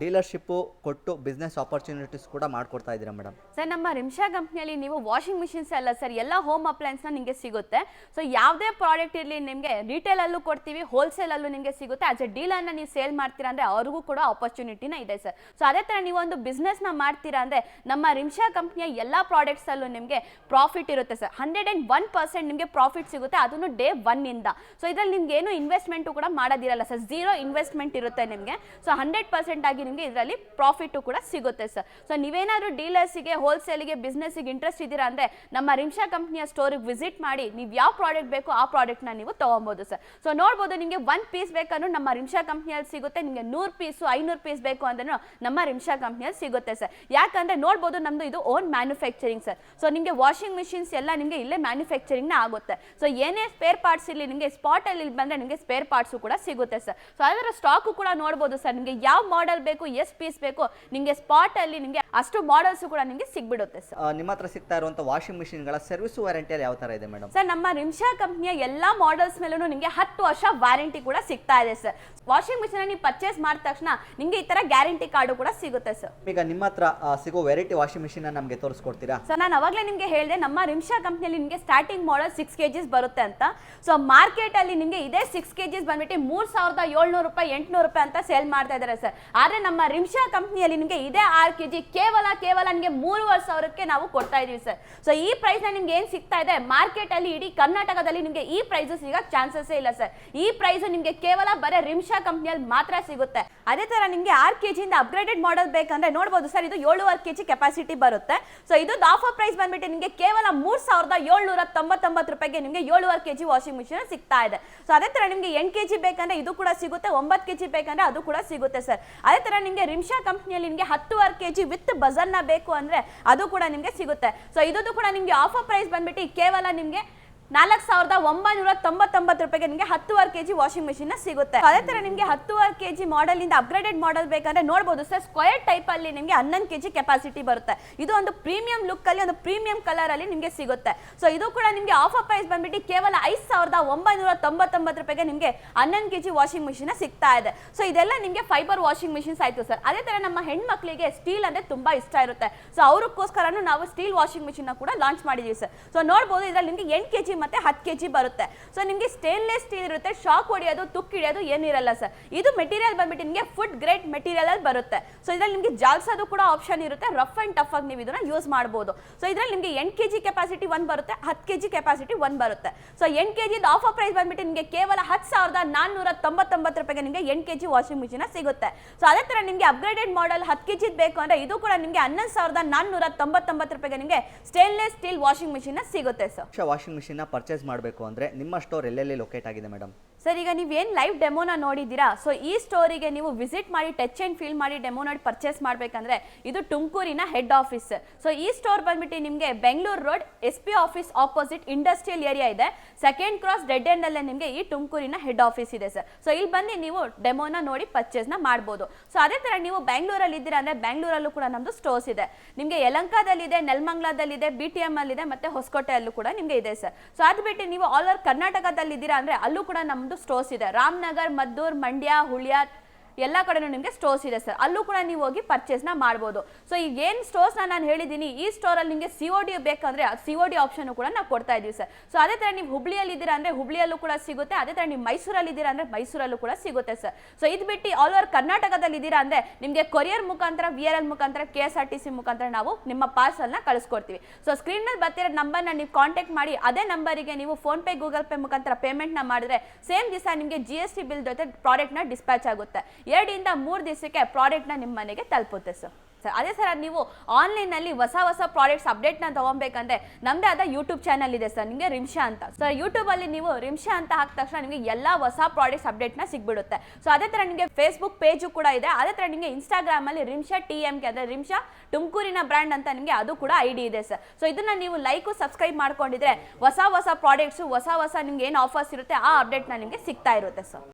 ಡೀಲರ್ಶಿಪ್ಪು ಕೊಟ್ಟು ಬಿಸ್ನೆಸ್ ಆಪರ್ಚುನಿಟೀಸ್ ಕೂಡ ಮಾಡಿಕೊಡ್ತಾ ಇದ್ದೀರಾ ಮೇಡಮ್? ಸರ್, ನಮ್ಮ ರಿಮ್ಶಾ ಕಂಪ್ನಿಯಲ್ಲಿ ನೀವು ವಾಷಿಂಗ್ ಮಿಷಿನ್ಸ್ ಅಲ್ಲ ಸರ್, ಎಲ್ಲ ಹೋಮ್ ಅಪ್ಲೈನ್ಸ್ನ ನಿಮಗೆ ಸಿಗುತ್ತೆ. ಸೊ ಯಾವುದೇ ಪ್ರಾಡಕ್ಟ್ ಇರಲಿ ನಿಮಗೆ ರಿಟೇಲಲ್ಲೂ ಕೊಡ್ತೀವಿ ಹೋಲ್ಸೇಲಲ್ಲೂ ನಿಮಗೆ ಸಿಗುತ್ತೆ. ಆಸ್ ಎ ಡೀಲರ್ನ ನೀವು ಸೇಲ್ ಮಾಡ್ತೀರಾ ಅಂದರೆ ಅವ್ರಿಗೂ ಕೂಡ ಆಪರ್ಚುನಿಟಿನ ಇದೆ ಸರ್. ಸೊ ಅದೇ ಥರ ನೀವು ಒಂದು ಬಿಸ್ನೆಸ್ನ ಮಾಡ್ತೀರಾ ಅಂದರೆ ನಮ್ಮ ರಿಮ್ಶಾ ಕಂಪ್ನಿಯ ಎಲ್ಲ ಪ್ರಾಡಕ್ಟ್ಸಲ್ಲೂ ನಿಮಗೆ ಪ್ರಾಫಿಟ್ ಇರುತ್ತೆ sir. Hundred and one percent ನಿಮಗೆ ಪ್ರಾಫಿಟ್ ಸಿಗುತ್ತೆ, ಅದನ್ನು ಡೇ ಒನ್ನಿಂದ ಸೊ ಇದರಲ್ಲಿ ನಿಮ್ಗೆ ಏನು ಇನ್ವೆಸ್ಟ್ಮೆಂಟು ಕೂಡ ಮಾಡೋದಿರಲ್ಲ ಸರ್. ಝೀರೋ ಇನ್ವೆಸ್ಟ್ಮೆಂಟ್ ಇರುತ್ತೆ ನಿಮಗೆ. ಸೊ ಹಂಡ್ರೆಡ್ ಪರ್ಸೆಂಟ್ ಆಗಿ ನಿಮಗೆ ಇದರಲ್ಲಿ ಪ್ರಾಫಿಟ್ಟು ಕೂಡ ಸಿಗುತ್ತೆ ಸರ್ ಸೊ ನೀವೇನಾದರೂ ಡೀಲರ್ಸಿಗೆ ಹೋಲ್ಸೇಲಿಗೆ ಬಿಸ್ನೆಸ್ಸಿಗೆ ಇಂಟ್ರೆಸ್ಟ್ ಇದ್ದೀರಾ ಅಂದರೆ ನಮ್ಮ ರಿಮ್ಶಾ ಕಂಪ್ನಿಯ ಸ್ಟೋರಿಗೆ ವಿಸಿಟ್ ಮಾಡಿ ನೀವು ಯಾವ ಪ್ರಾಡಕ್ಟ್ ಬೇಕೋ ಆ ಪ್ರಾಡಕ್ಟ್ನ ನೀವು ತೊಗೊಬೋದು ಸರ್ ಸೊ ನೋಡ್ಬೋದು ನಿಮಗೆ ಒನ್ ಪೀಸ್ ಬೇಕಂದ್ರೂ ನಮ್ಮ ರಿಮ್ಶಾ ಕಂಪ್ನಿಯಲ್ಲಿ ಸಿಗುತ್ತೆ, ನಿಮಗೆ ನೂರು ಪೀಸು ಐನೂರು ಪೀಸ್ ಬೇಕು ಅಂದ್ರೂ ನಮ್ಮ ರಿಮ್ಶಾ ಕಂಪ್ನಿಯಲ್ಲಿ ಸಿಗುತ್ತೆ ಸರ್ ಯಾಕಂದರೆ ನೋಡ್ಬೋದು ನಮ್ಮದು ಇದು ಓನ್ ಮ್ಯಾನುಫ್ಯಾಕ್ಚರಿಂಗ್ ಸರ್ ಸೊ ನಿಮಗೆ ವಾಷಿಂಗ್ ಮಿಷಿನ್ಸ್ ಎಲ್ಲ ನಿಮಗೆ ಇಲ್ಲೇ ಮ್ಯಾನುಫ್ಯಾಕ್ಚರಿಂಗ್ನ ಆಗುತ್ತೆ. ಸೊ ಏನೇ ಸ್ಪೇರ್ ಪಾರ್ಟ್ಸ್ ಇಲ್ಲಿ ನಿಮಗೆ ಸ್ಪಾಟಲ್ಲಿ ಅಲ್ಲಿ ಬಂದರೆ ನಿಮಗೆ ಸ್ಪೇರ್ ಪಾರ್ಟ್ಸು ಕೂಡ ಸಿಗುತ್ತೆ ಸರ್ ಸೊ ಅದರ ಸ್ಟಾಕು ಕೂಡ ನೋಡ್ಬೋದು ಸರ್ ನಿಮಗೆ ಯಾವ ಮಾಡೆಲ್ ಬೇಕು ಎಷ್ಟು ಪೀಸ್ ಬೇಕು ನಿಮಗೆ ಸ್ಪಾಟಲ್ಲಿ ನಿಮಗೆ ಅಷ್ಟು ಮಾಡೆಲ್ಸ್ ಕೂಡ ನಿಮಗೆ ಸಿಗ್ಬಿಡುತ್ತೆ ಸರ್ ನಿಮ್ಮ ಹತ್ರ ಸಿಗ್ತಾ ಇರುವಂಥ ವಾಷಿಂಗ್ ಮಿಷಿನ್ಗಳ ಸರ್ವಿಸ್ ವಾರಂಟಿಯಲ್ಲಿ ಯಾವ ತರ ಇದೆ ಮೇಡಮ್ ಸರ್ ನಮ್ಮ ರಿಮ್ಶಾ ಕಂಪ್ನಿಯ ಎಲ್ಲ ಮಾಡೆಲ್ಸ್ ಮೇಲೂ ನಿಮಗೆ ಹತ್ತು ವರ್ಷ ವಾರಂಟಿ ಕೂಡ ಸಿಗ್ತಾ ಇದೆ ಸರ್ ವಾಷಿಂಗ್ ಮಿಷಿನ್ ನೀವು ಪರ್ಚೇಸ್ ಮಾಡಿದ ತಕ್ಷಣ ನಿಮಗೆ ಈ ತರ ಗ್ಯಾರಂಟಿ ಕಾರ್ಡು ಕೂಡ ಸಿಗುತ್ತೆ ಸರ್ ಈಗ ನಿಮ್ಮ ಹತ್ರ ಸಿಗೋ ವೆರೈಟಿ ವಾಷಿಂಗ್ ಮಿಷಿನ್ ನಮಗೆ ತೋರಿಸ್ಕೊಡ್ತೀರಾ? ಸರ್ ನಾನು ಅವಾಗಲೇ ನಿಮಗೆ ಹೇಳಿದೆ ನಮ್ಮ ರಿಮ್ಷಾ ಕಂಪ್ನಿಯಲ್ಲಿ ನಿಮಗೆ starting model six K Gs ಬರುತ್ತೆ ಅಂತ. ಸೊ ಮಾರ್ಕೆಟ್ ಅಲ್ಲಿ ನಿಮಗೆ ಇದೇ ಸಿಕ್ಸ್ ಕೆ ಜಿಸ್ ಬಂದ್ಬಿಟ್ಟು ಮೂರ್ ಸಾವಿರದ ಏಳ್ನೂರು ರೂಪಾಯಿ ಎಂಟುನೂರು ರೂಪಾಯಿ ಅಂತ ಸೇಲ್ ಮಾಡ್ತಾ ಇದ್ದಾರೆ ಸರ್ ಆದರೆ ನಮ್ಮ ರಿಮ್ಶಾ ಕಂಪ್ನಿಯಲ್ಲಿ ನಿಮಗೆ ಇದೇ ಆರ್ ಕೆ ಜಿ, ಕೇವಲ ಕೇವಲ ನಿಮಗೆ ಮೂರುವರೆ ಸಾವಿರಕ್ಕೆ ನಾವು ಕೊಡ್ತಾ ಇದೀವಿ ಸರ್. ಸೊ ಈ ಪ್ರೈಸ್ನ ನಿಮ್ಗೆ ಏನು ಸಿಗ್ತಾ ಇದೆ? ಮಾರ್ಕೆಟಲ್ಲಿ ಇಡೀ ಕರ್ನಾಟಕದಲ್ಲಿ ನಿಮಗೆ ಈ ಪ್ರೈಸಸ್ ಈಗ ಚಾನ್ಸಸ್ಸೇ ಇಲ್ಲ ಸರ್. ಈ ಪ್ರೈಸ್ ನಿಮಗೆ ಕೇವಲ ಬರೀ ರಿಮ್ಶಾ ಕಂಪ್ನಿಯಲ್ಲಿ ಮಾತ್ರ ಸಿಗುತ್ತೆ. ಅದೇ ತರ ನಿಮಗೆ ಆರು ಕೆ ಜಿಯಿಂದ ಅಪ್ಗ್ರೇಡೆಡ್ ಮಾಡಲ್ ಬೇಕಂದ್ರೆ ನೋಡ್ಬೋದು ಸರ್, ಇದು ಏಳುವರೆ ಕೆ ಜಿ ಕೆಪಾಸಿಟಿ ಬರುತ್ತೆ. ಸೊ ಇದು ಆಫರ್ ಪ್ರೈಸ್ ಬಂದ್ಬಿಟ್ಟು ನಿಮಗೆ ಕೇವಲ ಮೂರ್ ಸಾವಿರದ ಏಳ್ನೂರ ತೊಂಬತ್ತೊಂಬತ್ತು ರೂಪಾಯಿಗೆ ನಿಮಗೆ ಏಳುವರೆ ಕೆ ಜಿ ವಾಷಿಂಗ್ ಮಿಷಿನ್ ಸಿಗ್ತಾ ಇದೆ. ಸೊ ಅದೇ ತರ ನಿಮಗೆ ಎಂಟು ಕೆ ಜಿ ಬೇಕಂದ್ರೆ ಇದು ಕೂಡ ಸಿಗುತ್ತೆ, ಒಂಬತ್ತು ಕೆ ಜಿ ಬೇಕಂದ್ರೆ ಅದು ಕೂಡ ಸಿಗುತ್ತೆ ಸರ್. ಅದೇ ತರ ನಿಮಗೆ ರಿಮ್ಶಾ ಕಂಪ್ನಿಯಲ್ಲಿ ನಿಮಗೆ ಹತ್ತುವರೆ ಕೆ ಜಿ ವಿತ್ ಬಜರ್ನ ಬೇಕು ಅಂದ್ರೆ ಅದು ಕೂಡ ನಿಮಗೆ ಸಿಗುತ್ತೆ. ಸೊ ಇದು ಕೂಡ ನಿಮಗೆ ಆಫರ್ ಪ್ರೈಸ್ ಬಂದ್ಬಿಟ್ಟು ಕೇವಲ ನಿಮಗೆ ನಾಲ್ಕು ಸಾವಿರದ ಒಂಬೈನೂರ ತೊಂಬತ್ತೊಂಬತ್ತು ರೂಪಾಯಿಗೆ ನಿಮಗೆ ಹತ್ತುವರೆ ಕೆಜಿ ವಾಷಿಂಗ್ ಮಿಷಿನ್ ಸಿಗುತ್ತೆ. ಅದೇ ತರ ನಿಮಗೆ ಹತ್ತುವರೆ ಕೆಜಿ ಮಾಡೆಲ್ ಇಂದ ಅಪ್ಗ್ರೇಡೆಡ್ ಮಾಡೆಲ್ ಬೇಕಂದ್ರೆ ನೋಡಬಹುದು ಸರ್ ಸ್ಕ್ವೇರ್ ಟೈಪ್ ಅಲ್ಲಿ ನಿಮಗೆ ಹನ್ನೊಂದು ಕೆಜಿ ಕೆಪಾಸಿಟಿ ಬರುತ್ತೆ. ಇದು ಒಂದು ಪ್ರೀಮಿಯಂ ಲುಕ್ ಅಲ್ಲಿ, ಒಂದು ಪ್ರೀಮಿಯಂ ಕಲರ್ ಅಲ್ಲಿ ನಿಮಗೆ ಸಿಗುತ್ತೆ. ಸೊ ಇದು ಕೂಡ ನಿಮಗೆ ಆಫರ್ ಪ್ರೈಸ್ ಬಂದ್ಬಿಟ್ಟು ಕೇವಲ ಐದು ಸಾವಿರದ ಒಂಬೈನೂರ ತೊಂಬತ್ತೊಂಬತ್ತು ರೂಪಾಯಿಗೆ ನಿಮಗೆ ಹನ್ನೊಂದು ಕೆಜಿ ವಾಷಿಂಗ್ ಮಿಷಿನ್ ಸಿಗ್ತಾ ಇದೆ. ಸೊ ಇದೆಲ್ಲ ನಿಮಗೆ ಫೈಬರ್ ವಾಷಿಂಗ್ ಮಿಷಿನ್ಸ್ ಆಯ್ತು ಸರ್. ಅದೇ ತರ ನಮ್ಮ ಹೆಣ್ಮಕ್ಳಿಗೆ ಸ್ಟೀಲ್ ಅಂದ್ರೆ ತುಂಬಾ ಇಷ್ಟ ಇರುತ್ತೆ. ಸೊ ಅವ್ರಿಗೋಸ್ಕರನು ನಾವು ಸ್ಟೀಲ್ ವಾಷಿಂಗ್ ಮಿಷಿನ್ ಕೂಡ ಲಾಂಚ್ ಮಾಡಿದೀವಿ ಸರ್. ಸೊ ನೋಡಬಹುದು ಇದರಲ್ಲಿ ನಿಮಗೆ ಎಂಟು ಕೆಜಿ ಮತ್ತೆ ಹತ್ತು ಕೆಜಿ ಬರುತ್ತೆ. ಸೊ ನಿಮಗೆ ಸ್ಟೇನ್ಲೆಸ್ ಸ್ಟೀಲ್ ಇರುತ್ತೆ ಶಾಕ್ ಹೊಡೆಯೋದು, ತುಕ್ಕು ಹಿಡಿಯೋದು ಏನಿರಲ್ಲ ಸರ್ ಇದು ಮೆಟೀರಿಯಲ್ ಬಂದ್ಬಿಟ್ಟು ನಿಮಗೆ ಫುಡ್ ಗ್ರೇಟ್ ಮೆಟೀರಿಯಲ್ ಅಲ್ಲಿ ಬರುತ್ತೆ. ಸೊ ಇದರಲ್ಲಿ ನಿಮಗೆ ಜಾಲ್ಸೋದು ಕೂಡ ಆಪ್ಷನ್ ಇರುತ್ತೆ. ರಫ್ ಆ್ಯಂಡ್ ಟಫ್ ಆಗಿ ನೀವು ಇದನ್ನ ಯೂಸ್ ಮಾಡಬಹುದು ಸೊ ಇದರಲ್ಲಿ ನಿಮಗೆ ಎಂಟು ಕೆಜಿ ಕೆಪಾಸಿಟಿ ಒಂದು ಬರುತ್ತೆ, ಹತ್ತು ಕೆಜಿ ಕೆಪಾಸಿಟಿ ಒಂದು ಬರುತ್ತೆ. ಸೊ ಎಂಟು ಕೆಜಿ ಆಫರ್ ಪ್ರೈಸ್ ಬಂದ್ಬಿಟ್ಟು ನಿಮಗೆ ಕೇವಲ ಹತ್ತು ಸಾವಿರದ ನಾನ್ನೂರ ತೊಂಬತ್ತೊಂಬತ್ತು ರೂಪಾಯಿಗೆ ನಿಮಗೆ ಎಂಟು ಕೆಜಿ ವಾಷಿಂಗ್ ಮಿಷಿನ ಸಿಗುತ್ತೆ. ಸೊ ಅದೇ ತರ ನಿಮಗೆ ಅಪ್ಗ್ರೇಡೆಡ್ ಮಾಡೆಲ್ ಹತ್ತು ಕೆಜಿ ಬೇಕು ಅಂದ್ರೆ ಇದು ಕೂಡ ನಿಮಗೆ ಹನ್ನೊಂದು ಸಾವಿರದ ನಾನ್ನೂರ ತೊಂಬತ್ತೊಂಬತ್ತು ರೂಪಾಯಿಗೆ ನಿಮಗೆ ಸ್ಟೇನ್ಲೆಸ್ ಸ್ಟೀಲ್ ವಾಷಿಂಗ್ ಮಿಷಿನ ಸಿಗುತ್ತೆ ಸರ್ ವಾಷಿಂಗ್ ಮಿಷಿನ್ನ ಪರ್ಚೇಸ್ ಮಾಡಬೇಕು ಅಂದರೆ ನಿಮ್ಮ ಸ್ಟೋರ್ ಎಲ್ಲೆಲ್ಲಿ ಲೊಕೇಟ್ ಆಗಿದೆ ಮೇಡಮ್ ಸರ್ ಈಗ ನೀವು ಏನು ಲೈವ್ ಡೆಮೋನ ನೋಡಿದ್ದೀರಾ? ಸೊ ಈ ಸ್ಟೋರಿಗೆ ನೀವು ವಿಸಿಟ್ ಮಾಡಿ ಟಚ್ ಆ್ಯಂಡ್ ಫೀಲ್ ಮಾಡಿ ಡೆಮೋ ನೋಡಿ ಪರ್ಚೇಸ್ ಮಾಡಬೇಕಂದ್ರೆ ಇದು ತುಮಕೂರಿನ ಹೆಡ್ ಆಫೀಸ್ ಸೊ ಈ ಸ್ಟೋರ್ ಬಂದ್ಬಿಟ್ಟು ನಿಮಗೆ Bengaluru road S P office opposite industrial area ಇದೆ. ಸೆಕೆಂಡ್ ಕ್ರಾಸ್ ಡೆಡ್ ಎಂಡಲ್ಲೇ ನಿಮಗೆ ಈ ತುಮಕೂರಿನ ಹೆಡ್ ಆಫೀಸ್ ಇದೆ ಸರ್ ಸೊ ಇಲ್ಲಿ ಬಂದು ನೀವು ಡೆಮೋನ ನೋಡಿ ಪರ್ಚೇಸ್ನ ಮಾಡ್ಬೋದು. ಸೊ ಅದೇ ಥರ ನೀವು ಬೆಂಗಳೂರಲ್ಲಿ ಇದ್ದೀರಾ ಅಂದರೆ ಬೆಂಗಳೂರಲ್ಲೂ ಕೂಡ ನಮ್ಮದು ಸ್ಟೋರ್ಸ್ ಇದೆ. ನಿಮಗೆ ಯಲಂಕಾದಲ್ಲಿದೆ ನೆಲಮಂಗ್ಲಾದಲ್ಲಿದೆ ಬಿ ಟಿ ಎಂ ಅಲ್ಲಿದೆ ಮತ್ತು ಹೊಸಕೋಟೆಯಲ್ಲೂ ಕೂಡ ನಿಮಗೆ ಇದೆ ಸರ್ ಸೊ ಅದು ಬಿಟ್ಟು ನೀವು ಆಲ್ ಓವರ್ ಕರ್ನಾಟಕದಲ್ಲಿ ಇದ್ದೀರಾ ಅಂದರೆ ಅಲ್ಲೂ ಕೂಡ ನಮ್ಮದು ಸ್ಟೋರ್ಸ್ ಇದೆ. ರಾಮನಗರ್ ಮದ್ದೂರ್ ಮಂಡ್ಯ ಹುಳಿಯಾರ್ ಎಲ್ಲ ಕಡೆನೂ ನಿಮಗೆ ಸ್ಟೋರ್ಸ್ ಇದೆ ಸರ್ ಅಲ್ಲೂ ಕೂಡ ನೀವು ಹೋಗಿ ಪರ್ಚೇಸ್ನ ಮಾಡ್ಬೋದು. ಸೊ ಈಗ ಏನು ಸ್ಟೋರ್ಸ್ನ ನಾನು ಹೇಳಿದ್ದೀನಿ ಈ ಸ್ಟೋರಲ್ಲಿ ನಿಮಗೆ ಸಿ ಒ ಡಿ ಬೇಕಂದ್ರೆ ಸಿ ಒ ಡಿ ಆಪ್ಷನ್ ಕೂಡ ನಾವು ಕೊಡ್ತಾ ಇದೀವಿ ಸರ್ ಸೊ ಅದೇ ಥರ ನೀವು ಹುಬ್ಳಿಯಲ್ಲಿ ಇದ್ದೀರಾ ಅಂದರೆ ಹುಬ್ಳಿಯಲ್ಲೂ ಕೂಡ ಸಿಗುತ್ತೆ, ಅದೇ ಥರ ನೀವು ಮೈಸೂರಲ್ಲಿ ಇದ್ದೀರಾ ಅಂದರೆ ಮೈಸೂರಲ್ಲೂ ಕೂಡ ಸಿಗುತ್ತೆ ಸರ್ ಸೊ ಇದು ಬಿಟ್ಟು ಆಲ್ ಓವರ್ ಕರ್ನಾಟಕದಲ್ಲಿ ಇದ್ದೀರಾ ಅಂದರೆ ನಿಮಗೆ ಕೊರಿಯರ್ ಮುಖಾಂತರ ವಿ ಆರ್ ಎಲ್ ಮುಖಾಂತರ K S R T C ಮುಖಾಂತರ ನಾವು ನಿಮ್ಮ ಪಾರ್ಸಲ್ನ ಕಳಿಸ್ಕೊಡ್ತೀವಿ. ಸೊ ಸ್ಕ್ರೀನ್ ಮೇಲೆ ಬರ್ತಿರೋ ನಂಬರ್ನ ನೀವು ಕಾಂಟ್ಯಾಕ್ಟ್ ಮಾಡಿ, ಅದೇ ನಂಬರಿಗೆ ನೀವು ಫೋನ್ ಪೇ ಗೂಗಲ್ ಪೇ ಮುಖಾಂತರ ಪೇಮೆಂಟ್ನ ಮಾಡಿದ್ರೆ ಸೇಮ್ ದಿವಸ ನಿಮಗೆ ಜಿ ಎಸ್ ಟಿ ಬಿಲ್ ಜೊತೆ ಪ್ರಾಡಕ್ಟ್ನ ಡಿಸ್ಪ್ಯಾಚ್ ಆಗುತ್ತೆ. ಎರಡರಿಂದ ಮೂರು ದಿವಸಕ್ಕೆ ಪ್ರಾಡಕ್ಟ್ನ ನಿಮ್ಮ ಮನೆಗೆ ತಲುಪುತ್ತೆ ಸರ್. ಸರ್, ಅದೇ ಸರ್ ನೀವು ಆನ್ಲೈನಲ್ಲಿ ಹೊಸ ಹೊಸ ಪ್ರಾಡಕ್ಟ್ಸ್, ಅಪ್ಡೇಟ್ನ ತೊಗೊಬೇಕಂದ್ರೆ ನಮ್ಮದೇ ಆದ ಯೂಟ್ಯೂಬ್ ಚಾನಲ್ ಇದೆ ಸರ್, ನಿಮಗೆ ರಿಮ್ಶಾ ಅಂತ. ಸರ್, ಯೂಟ್ಯೂಬಲ್ಲಿ ನೀವು ರಿಮ್ಶಾ ಅಂತ ಹಾಕಿದ ತಕ್ಷಣ ನಿಮಗೆ ಎಲ್ಲ ಹೊಸ ಪ್ರಾಡಕ್ಟ್ಸ್, ಅಪ್ಡೇಟ್ನ ಸಿಗ್ಬಿಡುತ್ತೆ. ಸೊ ಅದೇ ಥರ ನಿಮಗೆ ಫೇಸ್ಬುಕ್ ಪೇಜು ಕೂಡ ಇದೆ, ಅದೇ ಥರ ನಿಮಗೆ ಇನ್ಸ್ಟಾಗ್ರಾಮಲ್ಲಿ ರಿಮ್ಶಾ ಟಿ ಎಂ ಕೆ ಅಂದರೆ ರಿಮ್ಶಾ ತುಮಕೂರಿನ ಬ್ರ್ಯಾಂಡ್ ಅಂತ ನಿಮಗೆ ಅದು ಕೂಡ ಐ ಇದೆ ಸರ್. ಸೊ ಇದನ್ನು ನೀವು ಲೈಕು, ಸಬ್ಸ್ಕ್ರೈಬ್ ಮಾಡ್ಕೊಂಡಿದ್ರೆ ಹೊಸ ಹೊಸ ಪ್ರಾಡಕ್ಟ್ಸು, ಹೊಸ ಹೊಸ ನಿಮ್ಗೆ ಏನು ಆಫರ್ಸ್ ಇರುತ್ತೆ, ಆ ಅಪ್ಡೇಟ್ನ ನಿಮಗೆ ಸಿಗ್ತಾ ಇರುತ್ತೆ ಸರ್.